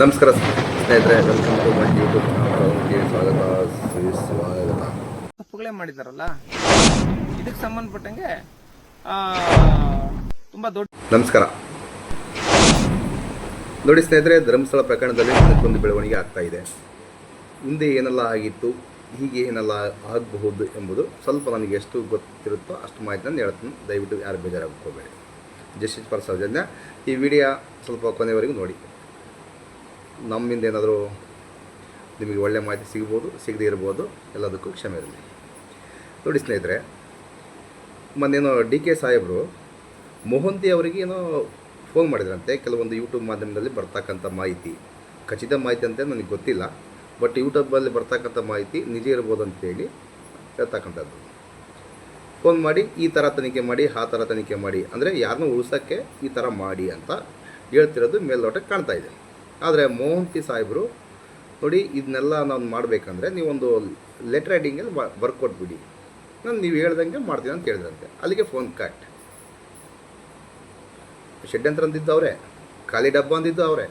ನಮಸ್ಕಾರ ಸ್ನೇಹಿತರೆ welcome to my YouTube ಸ್ವಾಗತ. ಸುಸ್ವಾಗತ. ತಪ್ಪುಗಳೇ ಮಾಡಿದಾರಲ್ಲ? ಇದಕ್ಕೆ ಸಂಬಂಧಪಟ್ಟಂಗೆ ತುಂಬ ದೊಡ್ಡ ನಮಸ್ಕಾರ. ನೋಡಿ ಸ್ನೇಹಿತರೆ ಧರ್ಮಸ್ಥಳ ಪ್ರಕರಣದಲ್ಲಿ ಒಂದು ಬೆಳವಣಿಗೆ ಆಗ್ತಾ ಇದೆ. ಹಿಂದೆ ಏನೆಲ್ಲ ಆಗಿತ್ತು ಹೀಗೆ ಏನೆಲ್ಲ ಆಗಬಹುದು ಎಂಬುದು ಸ್ವಲ್ಪ ನನಗೆ ಎಷ್ಟು ಗೊತ್ತಿರುತ್ತೋ ಅಷ್ಟು ಮಾಹಿತಿಯನ್ನು ಹೇಳ್ತೀನಿ. ದಯವಿಟ್ಟು ಯಾರು ಬೇಜಾರಾಗ್ಕೋಬೇಡಿ. ಜಸ್ಟಿಸ್ ಫಾರ್ ಸೌಜನ್ಯ ಈ ವಿಡಿಯೋ ಸ್ವಲ್ಪ ಕೊನೆಯವರೆಗೂ ನೋಡಿ. ನಮ್ಮಿಂದ ಏನಾದರೂ ನಿಮಗೆ ಒಳ್ಳೆಯ ಮಾಹಿತಿ ಸಿಗ್ಬೋದು, ಸಿಗದೇ ಇರ್ಬೋದು, ಎಲ್ಲದಕ್ಕೂ ಕ್ಷಮೆ ಇರಲಿ. ನೋಡಿ ಸ್ನೇಹಿತರೆ ಮೊನ್ನೇನೋ ಡಿ ಕೆ ಸಾಹೇಬರು ಮೋಹಂತಿ ಅವರಿಗೆ ಏನೋ ಫೋನ್ ಮಾಡಿದ್ರಂತೆ, ಕೆಲವೊಂದು ಯೂಟ್ಯೂಬ್ ಮಾಧ್ಯಮದಲ್ಲಿ ಬರ್ತಕ್ಕಂಥ ಮಾಹಿತಿ. ಖಚಿತ ಮಾಹಿತಿ ಅಂತ ನನಗೆ ಗೊತ್ತಿಲ್ಲ, ಬಟ್ ಯೂಟ್ಯೂಬಲ್ಲಿ ಬರ್ತಕ್ಕಂಥ ಮಾಹಿತಿ ನಿಜ ಇರ್ಬೋದು ಅಂತೇಳಿ ಹೇಳ್ತಕ್ಕಂಥದ್ದು. ಫೋನ್ ಮಾಡಿ, ಈ ಥರ ತನಿಖೆ ಮಾಡಿ, ಆ ಥರ ತನಿಖೆ ಮಾಡಿ, ಅಂದರೆ ಯಾರನ್ನೂ ಉಳಿಸೋಕ್ಕೆ ಈ ಥರ ಮಾಡಿ ಅಂತ ಹೇಳ್ತಿರೋದು ಮೇಲ್ನೋಟಕ್ಕೆ ಕಾಣ್ತಾ ಇದೆ. ಆದರೆ ಮೋಹಂತಿ ಸಾಹೇಬರು, ನೋಡಿ ಇದನ್ನೆಲ್ಲ ನಾನು ಮಾಡಬೇಕಂದ್ರೆ ನೀವೊಂದು ಲೆಟರ್ ರೈಟಿಂಗಲ್ಲಿ ಬರ್ಕೊಟ್ಬಿಡಿ ನಾನು ನೀವು ಹೇಳ್ದಂಗೆ ಮಾಡ್ತೀನಿ ಅಂತ ಹೇಳಿದ್ರಂತೆ. ಅಲ್ಲಿಗೆ ಫೋನ್ ಕಟ್ ಷಡ್ಯಂತ್ರ ಅಂದಿದ್ದು ಅವರೇ, ಖಾಲಿ ಡಬ್ಬ ಅಂದಿದ್ದು ಅವರೇ.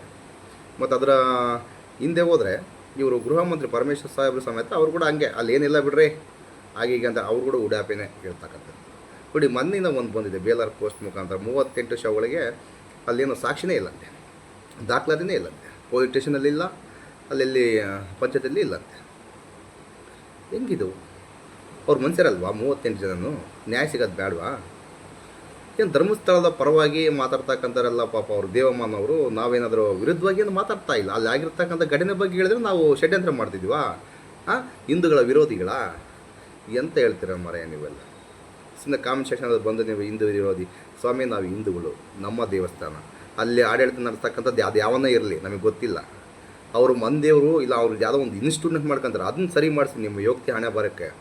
ಮತ್ತು ಅದರ ಹಿಂದೆ ಹೋದರೆ ಇವರು ಗೃಹ ಮಂತ್ರಿ ಪರಮೇಶ್ವರ್ ಸಾಹೇಬ್ರು ಸಮೇತ ಅವ್ರು ಕೂಡ ಹಂಗೆ, ಅಲ್ಲಿ ಏನಿಲ್ಲ ಬಿಡ್ರಿ, ಹೀಗೆ ಅಂತ ಅವ್ರು ಕೂಡ ಉಡಾಪಿನೇ ಹೇಳ್ತಕ್ಕಂಥದ್ದು. ನೋಡಿ ಮೊನ್ನಿನ ಒಂದು ಬಂದಿದೆ, ಬೇಲಾರ್ ಪೋಸ್ಟ್ ಮುಖಾಂತರ ಮೂವತ್ತೆಂಟು ಶವಗಳಿಗೆ ಅಲ್ಲೇನೋ ಸಾಕ್ಷಿನೇ ಇಲ್ಲಂತೆ. ದಾಖಲಾತಿನೇ ಇಲ್ಲಂತೆ. ಪೊಲೀಸ್ ಸ್ಟೇಷನಲ್ಲಿ ಇಲ್ಲ, ಅಲ್ಲೆಲ್ಲಿ ಪಂಚಾಯತಲ್ಲಿ ಇಲ್ಲಂತೆ. ಹೆಂಗಿದು? ಅವ್ರು ಮನುಷ್ಯರಲ್ವಾ? ಮೂವತ್ತೆಂಟು ಜನನು? ನ್ಯಾಯ ಸಿಗೋದು ಬೇಡವಾ ಏನು ಧರ್ಮಸ್ಥಳದ ಪರವಾಗಿ ಮಾತಾಡ್ತಕ್ಕಂಥವ್ರೆಲ್ಲ ಪಾಪ ಅವರು ದೇವಮ್ಮನವರು ನಾವೇನಾದರೂ ವಿರುದ್ಧವಾಗಿ ಏನು ಮಾತಾಡ್ತಾ ಇಲ್ಲ. ಅಲ್ಲಿ ಆಗಿರ್ತಕ್ಕಂಥ ಘಟನೆ ಬಗ್ಗೆ ಹೇಳಿದ್ರೆ ನಾವು ಷಡ್ಯಂತ್ರ ಮಾಡ್ತಿದ್ವಾ? ಹಾಂ ಹಿಂದೂಗಳ ವಿರೋಧಿಗಳ? ಎಂತ ಹೇಳ್ತೀರ ಮರೆಯ ನೀವೆಲ್ಲ? ಸುಮ್ಮನೆ ಕಾಮೆಂಟ್ ಸೆಕ್ಷನಲ್ಲಿ ಬಂದು ನೀವು ಹಿಂದೂ ವಿರೋಧಿ. ಸ್ವಾಮಿ, ನಾವು ಹಿಂದೂಗಳು. ನಮ್ಮ ದೇವಸ್ಥಾನ. ಅಲ್ಲಿ ಆಡಳಿತ ನಡೆಸ್ತಕ್ಕಂಥದ್ದು ಅದು ಯಾವನೇ ಇರಲಿ, ನಮಗೆ ಗೊತ್ತಿಲ್ಲ. ಅವರು ಮಂದಿಯವರು ಇಲ್ಲ ಅವ್ರು ಯಾವುದೋ ಒಂದು ಇನ್ಸ್ಟಿಟ್ಯೂಟ್ ಮಾಡ್ಕೊಂತಾರೆ, ಅದನ್ನ ಸರಿ ಮಾಡಿಸಿ, ನಿಮ್ಮ ಯೋಗ್ತಿ ಹಣೆ ಬರೋಕ್ಕೆ.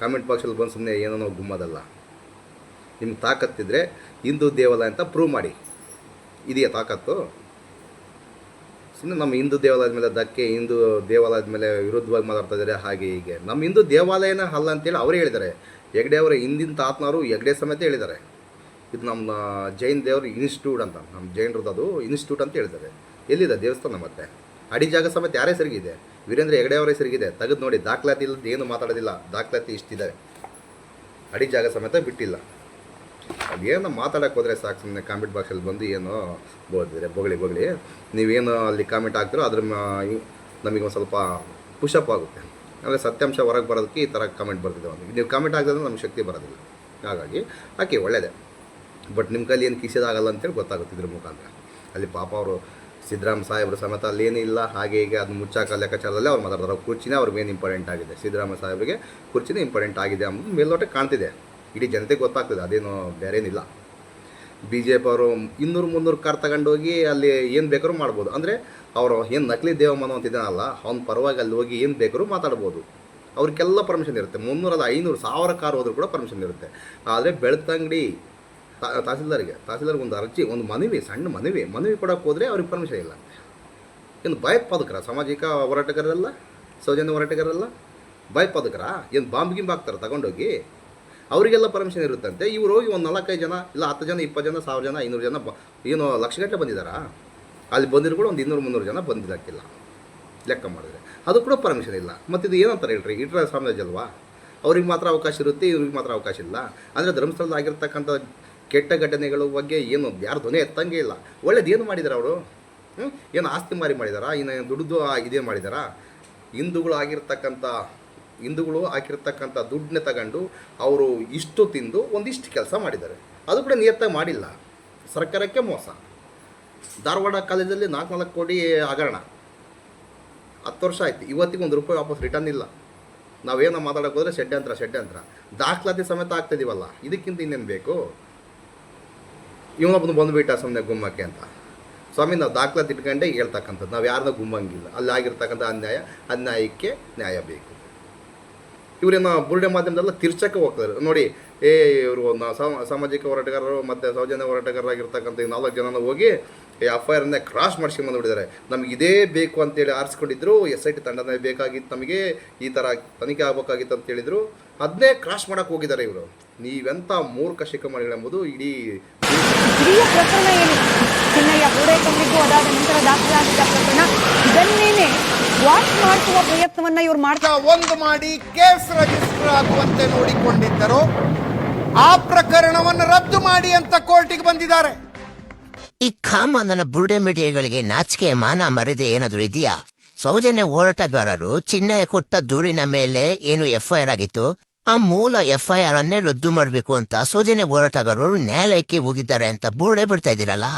ಕಾಮೆಂಟ್ ಬಾಕ್ಸಲ್ಲಿ ಬಂದು ಸುಮ್ಮನೆ ಏನೋ ಗುಮ್ಮದಲ್ಲ. ನಿಮ್ಗೆ ತಾಕತ್ತಿದ್ರೆ ಹಿಂದೂ ದೇವಾಲಯ ಅಂತ ಪ್ರೂವ್ ಮಾಡಿ. ಇದೆಯಾ ತಾಕತ್ತು? ಸುಮ್ಮನೆ ನಮ್ಮ ಹಿಂದೂ ದೇವಾಲಯದ ಮೇಲೆ ಧಕ್ಕೆ, ಹಿಂದೂ ದೇವಾಲಯದ ಮೇಲೆ ವಿರುದ್ಧವಾಗಿ ಮಾತಾಡ್ತಾ ಇದ್ದಾರೆ ಹಾಗೆ ಹೀಗೆ. ನಮ್ಮ ಹಿಂದೂ ದೇವಾಲಯನ ಅಲ್ಲ ಅಂತೇಳಿ ಅವರೇ ಹೇಳಿದ್ದಾರೆ. ಹೆಗ್ಡೆ ಅವರ ಹಿಂದಿನ ತಾತ್ನವರು ಹೆಗ್ಡೆ ಸಮೇತ ಹೇಳಿದ್ದಾರೆ. ಇದು ನಮ್ಮ ಜೈನ್ ದೇವ್ರ ಇನ್ಸ್ಟಿಟ್ಯೂಟ್ ಅಂತ, ನಮ್ಮ ಜೈನರದ್ದು ಅದು ಇನ್ಸ್ಟಿಟ್ಯೂಟ್ ಅಂತ ಹೇಳ್ತಾರೆ. ಎಲ್ಲಿದೆ ದೇವಸ್ಥಾನ ಮತ್ತೆ? ಅಡಿ ಜಾಗ ಸಮೇತ ಯಾರೇ ಹೆಸರಿಗಿದೆ? ವೀರೇಂದ್ರ ಹೆಗಡೆಯವರೇ ಅವರ ಹೆಸರಿಗಿದೆ. ತೆಗೆದು ನೋಡಿ, ದಾಖಲಾತಿ ಇಲ್ಲದ ಏನು ಮಾತಾಡೋದಿಲ್ಲ. ದಾಖಲಾತಿ ಇಷ್ಟಿದ್ದಾವೆ ಅಡಿ ಜಾಗ ಸಮೇತ ಬಿಟ್ಟಿಲ್ಲ. ಅದೇನೋ ಮಾತಾಡಕ್ಕೆ ಹೋದರೆ ಸಾಕು ಸುಮ್ಮನೆ ಕಾಮೆಂಟ್ ಬಾಕ್ಸಲ್ಲಿ ಬಂದು ಏನು ಬೋದಿದ್ರೆ, ಬೊಗಳಿ ಬೊಗಳಿ. ನೀವೇನು ಅಲ್ಲಿ ಕಾಮೆಂಟ್ ಹಾಕ್ತೀರೋ ಅದ್ರ ಮ- ಈ- ನಮಗೆ ಒಂದು ಸ್ವಲ್ಪ ಪುಷಪ್ ಆಗುತ್ತೆ. ಅಂದರೆ ಸತ್ಯಾಂಶ ಹೊರಗೆ ಬರೋದಕ್ಕೆ ಈ ಥರ ಕಾಮೆಂಟ್ ಬರ್ತಿದೆ ಒಂದು. ನೀವು ಕಾಮೆಂಟ್ ಹಾಕಿದ್ರೆ ನಮ್ಗೆ ಶಕ್ತಿ ಬರೋದಿಲ್ಲ. ಹಾಗಾಗಿ ಹಾಕಿ ಒಳ್ಳೆಯದೇ ಬಟ್ ನಿಮ್ಮ ಕೈಲಿ ಏನು ಕಿಸಿದಾಗಲ್ಲ ಅಂತೇಳಿ ಗೊತ್ತಾಗುತ್ತೆ ಇದ್ರ ಮುಖಾಂತರ. ಅಲ್ಲಿ ಪಾಪ ಅವರು ಸಿದ್ದರಾಮ ಸಾಹೇಬ್ರ ಸಮೇತ ಅಲ್ಲಿ ಏನಿಲ್ಲ ಹಾಗೆ ಹೀಗೆ ಅದು ಮುಚ್ಚಾಕ ಲೆಕ್ಕಾಚಾರದಲ್ಲೇ ಅವ್ರು ಮಾತಾಡ್ತಾರೆ. ಕುರ್ಚಿನೇ ಅವ್ರಿಗೆ ಏನು ಇಂಪಾರ್ಟೆಂಟ್ ಆಗಿದೆ. ಸಿದ್ದರಾಮ ಸಾಹೇಬ್ರಿಗೆ ಕುರ್ಚಿನೇ ಇಂಪಾರ್ಟೆಂಟ್ ಆಗಿದೆ ಅನ್ನೋದು ಮೇಲ್ನೋಟಕ್ಕೆ ಕಾಣ್ತಿದೆ. ಇಡೀ ಜನತೆಗೆ ಗೊತ್ತಾಗ್ತದೆ, ಅದೇನು ಬೇರೇನಿಲ್ಲ. ಬಿ ಜೆ ಪಿ ಅವರು ಇನ್ನೂರು ಮುನ್ನೂರು ಕಾರ್ ತಗೊಂಡೋಗಿ ಅಲ್ಲಿ ಏನು ಬೇಕಾದ್ರೂ ಮಾಡ್ಬೋದು. ಅಂದರೆ ಅವರು ಏನು ನಕಲಿ ದೇವಮನ ಅಂತ ಇದ್ದಾನಲ್ಲ ಅವ್ನ ಪರವಾಗಿ ಅಲ್ಲಿ ಹೋಗಿ ಏನು ಬೇಕಾದ್ರೂ ಮಾತಾಡ್ಬೋದು. ಅವ್ರಿಗೆಲ್ಲ ಪರ್ಮಿಷನ್ ಇರುತ್ತೆ. ಮುನ್ನೂರಲ್ಲ ಐನೂರು, ಸಾವಿರ ಕಾರ್ ಹೋದ್ರೂ ಕೂಡ ಪರ್ಮಿಷನ್ ಇರುತ್ತೆ. ಆದರೆ ಬೆಳ್ತಂಗಡಿ ತಹಸೀಲ್ದಾರ್ಗೆ ತಹಸೀಲ್ದಾರ್ಗೆ ಒಂದು ಅರ್ಜಿ, ಒಂದು ಮನವಿ, ಸಣ್ಣ ಮನವಿ ಮನವಿ ಕೊಡೋಕೆ ಹೋದರೆ ಅವ್ರಿಗೆ ಪರ್ಮಿಷನ್ ಇಲ್ಲ. ಏನು ಭಯೋತ್ಪಾದಕರ, ಸಾಮಾಜಿಕ ಹೋರಾಟಗಾರರೆಲ್ಲ, ಸೌಜನ್ಯ ಹೋರಾಟಗಾರರಲ್ಲ ಭಯೋತ್ಪಾದಕರ, ಏನು ಬಾಂಬ್ ಗಿಂಬ್ ಹಾಕ್ತಾರೆ ತಗೊಂಡೋಗಿ, ಅವರಿಗೆಲ್ಲ ಪರ್ಮಿಷನ್ ಇರುತ್ತಂತೆ. ಇವ್ರು ಹೋಗಿ ಒಂದು ನಾಲ್ಕೈದು ಜನ, ಇಲ್ಲ ಹತ್ತು ಜನ, ಇಪ್ಪತ್ತು ಜನ, ಸಾವಿರ ಜನ, ಐನೂರು ಜನ ಬ, ಏನು ಲಕ್ಷಗಟ್ಟಲೆ ಬಂದಿದ್ದಾರಾ? ಅಲ್ಲಿ ಬಂದಿರೋ ಕೂಡ ಒಂದು ಇನ್ನೂರು, ಮುನ್ನೂರು ಜನ ಬಂದಿದ್ದಕ್ಕಿಲ್ಲ ಲೆಕ್ಕ ಮಾಡಿದ್ರೆ. ಅದು ಕೂಡ ಪರ್ಮಿಷನ್ ಇಲ್ಲ. ಮತ್ತು ಇದು ಏನಂತಾರೆ ಹೇಳ್ರಿ ಇಟ್ರ ಸಾಮ್ರಾಜ್ಯ ಅಲ್ವಾ? ಅವ್ರಿಗೆ ಮಾತ್ರ ಅವಕಾಶ ಇರುತ್ತೆ, ಇವ್ರಿಗೆ ಮಾತ್ರ ಅವಕಾಶ ಇಲ್ಲ. ಅಂದರೆ ಧರ್ಮಸ್ಥಳದ ಆಗಿರ್ತಕ್ಕಂಥ ಕೆಟ್ಟ ಘಟನೆಗಳ ಬಗ್ಗೆ ಏನು ಯಾರು ಧ್ವನಿ ಎತ್ತಂಗೆ ಇಲ್ಲ. ಒಳ್ಳೇದು ಏನು ಮಾಡಿದ್ದಾರೆ ಅವರು? ಏನು ಆಸ್ತಿ ಮಾರಿ ಮಾಡಿದಾರಾ? ಇನ್ನು ದುಡ್ದು ಇದೇ ಮಾಡಿದಾರಾ? ಹಿಂದೂಗಳು ಆಗಿರ್ತಕ್ಕಂಥ, ಹಿಂದೂಗಳು ಹಾಕಿರ್ತಕ್ಕಂಥ ದುಡ್ಡನ್ನ ತಗೊಂಡು ಅವರು ಇಷ್ಟು ತಿಂದು ಒಂದಿಷ್ಟು ಕೆಲಸ ಮಾಡಿದ್ದಾರೆ. ಅದು ಕೂಡ ನಿಯತ್ತಾಗಿ ಮಾಡಿಲ್ಲ. ಸರ್ಕಾರಕ್ಕೆ ಮೋಸ. ಧಾರವಾಡ ಕಾಲೇಜಲ್ಲಿ ನಾಲ್ಕು ನಾಲ್ಕು ಕೋಟಿ ಹಗರಣ. ಹತ್ತು ವರ್ಷ ಆಯ್ತು. ಇವತ್ತಿಗೆ ಒಂದು ರೂಪಾಯಿ ವಾಪಸ್ ರಿಟರ್ನ್ ಇಲ್ಲ. ನಾವೇನೋ ಮಾತಾಡೋಕೆ ಹೋದರೆ ಷಡ್ಯಂತ್ರ ಷಡ್ಯಂತ್ರ. ದಾಖಲಾತಿ ಸಮೇತ ಆಗ್ತಿದ್ದೀವಲ್ಲ ಇದಕ್ಕಿಂತ ಇನ್ನೇನು ಬೇಕು? ಇವನೊಬ್ಬನು ಬಂದುಬಿಟ್ಟ ಸುಮ್ಮನೆ ಗುಮ್ಮಕ್ಕೆ ಅಂತ. ಸ್ವಾಮಿ, ನಾವು ದಾಖಲಾತಿ ಇಟ್ಕೊಂಡೇ ಹೇಳ್ತಕ್ಕಂಥದ್ದು. ನಾವು ಯಾರನ್ನ ಗುಮ್ಮಂಗಿಲ್ಲ. ಅಲ್ಲಿ ಆಗಿರ್ತಕ್ಕಂಥ ಅನ್ಯಾಯ, ಅನ್ಯಾಯಕ್ಕೆ ನ್ಯಾಯ ಬೇಕು. ಇವರೇನೋ ಬುರುಡೆ ಮಾಧ್ಯಮದಲ್ಲ ತಿರ್ಚಕ್ಕೆ ಹೋಗ್ತಾರೆ. ನೋಡಿ, ಏ, ಇವರು ಸಾಮಾಜಿಕ ಹೋರಾಟಗಾರರು ಮತ್ತು ಸೌಜನ್ಯ ಹೋರಾಟಗಾರರಾಗಿರ್ತಕ್ಕಂಥ ಈ ನಾಲ್ಕು ಜನನ ಹೋಗಿ ಈ ಎಫ್ ಐ ಆರ್ನೇ ಕ್ರಾಸ್ ಮಾಡ್ಸ್ಕೊಂಡ್ ಬಂದುಬಿಟ್ಟಿದ್ದಾರೆ ನಮ್ಗೆ ಇದೇ ಬೇಕು ಅಂತೇಳಿ ಆರಿಸ್ಕೊಂಡಿದ್ರು. ಎಸ್ ಐ ಟಿ ತಂಡನೇ ಬೇಕಾಗಿತ್ತು ನಮಗೆ. ಈ ಥರ ತನಿಖೆ ಆಗಬೇಕಾಗಿತ್ತು ಅಂತ ಹೇಳಿದರು ಅದನ್ನೇ ಕ್ರಾಸ್ ಮಾಡೋಕ್ಕೆ ಹೋಗಿದ್ದಾರೆ ಇವರು. ನೀವೆಂಥ ಮೂರ್ಖ ಶಿಖಮಣಿಗಳೆಂಬುದು ಇಡೀ ಹಿರಿಯ ಪ್ರಕರಣ ಏನು? ಚಿನ್ನಯ್ಯ ಪೂರೈಕೊಂಡಿದ್ದು ಅದಾದ ನಂತರ ದಾಖಲಾಗಿದ್ದ ಪ್ರಕರಣ. ಇದನ್ನೇನೆ ವಾಶ್ ಮಾಡಿಸುವ ಪ್ರಯತ್ನವನ್ನ ಇವ್ರು ಮಾಡ್ತಾ ಒಂದು ಮಾಡಿ ಕೇಸ್ ರಜಿಸ್ಟರ್ ಆಗುವಂತೆ ನೋಡಿಕೊಂಡಿದ್ದರು. ಆ ಪ್ರಕರಣವನ್ನು ರದ್ದು ಮಾಡಿ ಅಂತ ಕೋರ್ಟಿಗೆ ಬಂದಿದ್ದಾರೆ. ಈ ಕಾಮನ ಬುರುಡೆ ಮಿಡಿಯಗಳಿಗೆ ನಾಚಿಕೆ ಮಾನ ಮರಿದೆ ಏನಾದರೂ ಇದೆಯಾ? ಸೌಜನ್ಯ ಹೋರಾಟಗಾರರು ಚಿನ್ನಯ ಕೊಟ್ಟ ದೂರಿನ ಮೇಲೆ ಏನು ಎಫ್ಐಆರ್ ಆಗಿತ್ತು? ಆ ಮೂಲ ಎಫ್ಐಆರ್ ಅನ್ನೇ ರದ್ದು ಮಾಡಬೇಕು ಅಂತ ಸೌಜನ್ಯ ಹೋರಾಟಗಾರರು ನ್ಯಾಯಾಲಯಕ್ಕೆ ಹೋಗಿದ್ದಾರೆ ಅಂತ ಬುರುಡೆ ಬಿಡ್ತಾ ಇದ್ದೀರಲ್ಲ?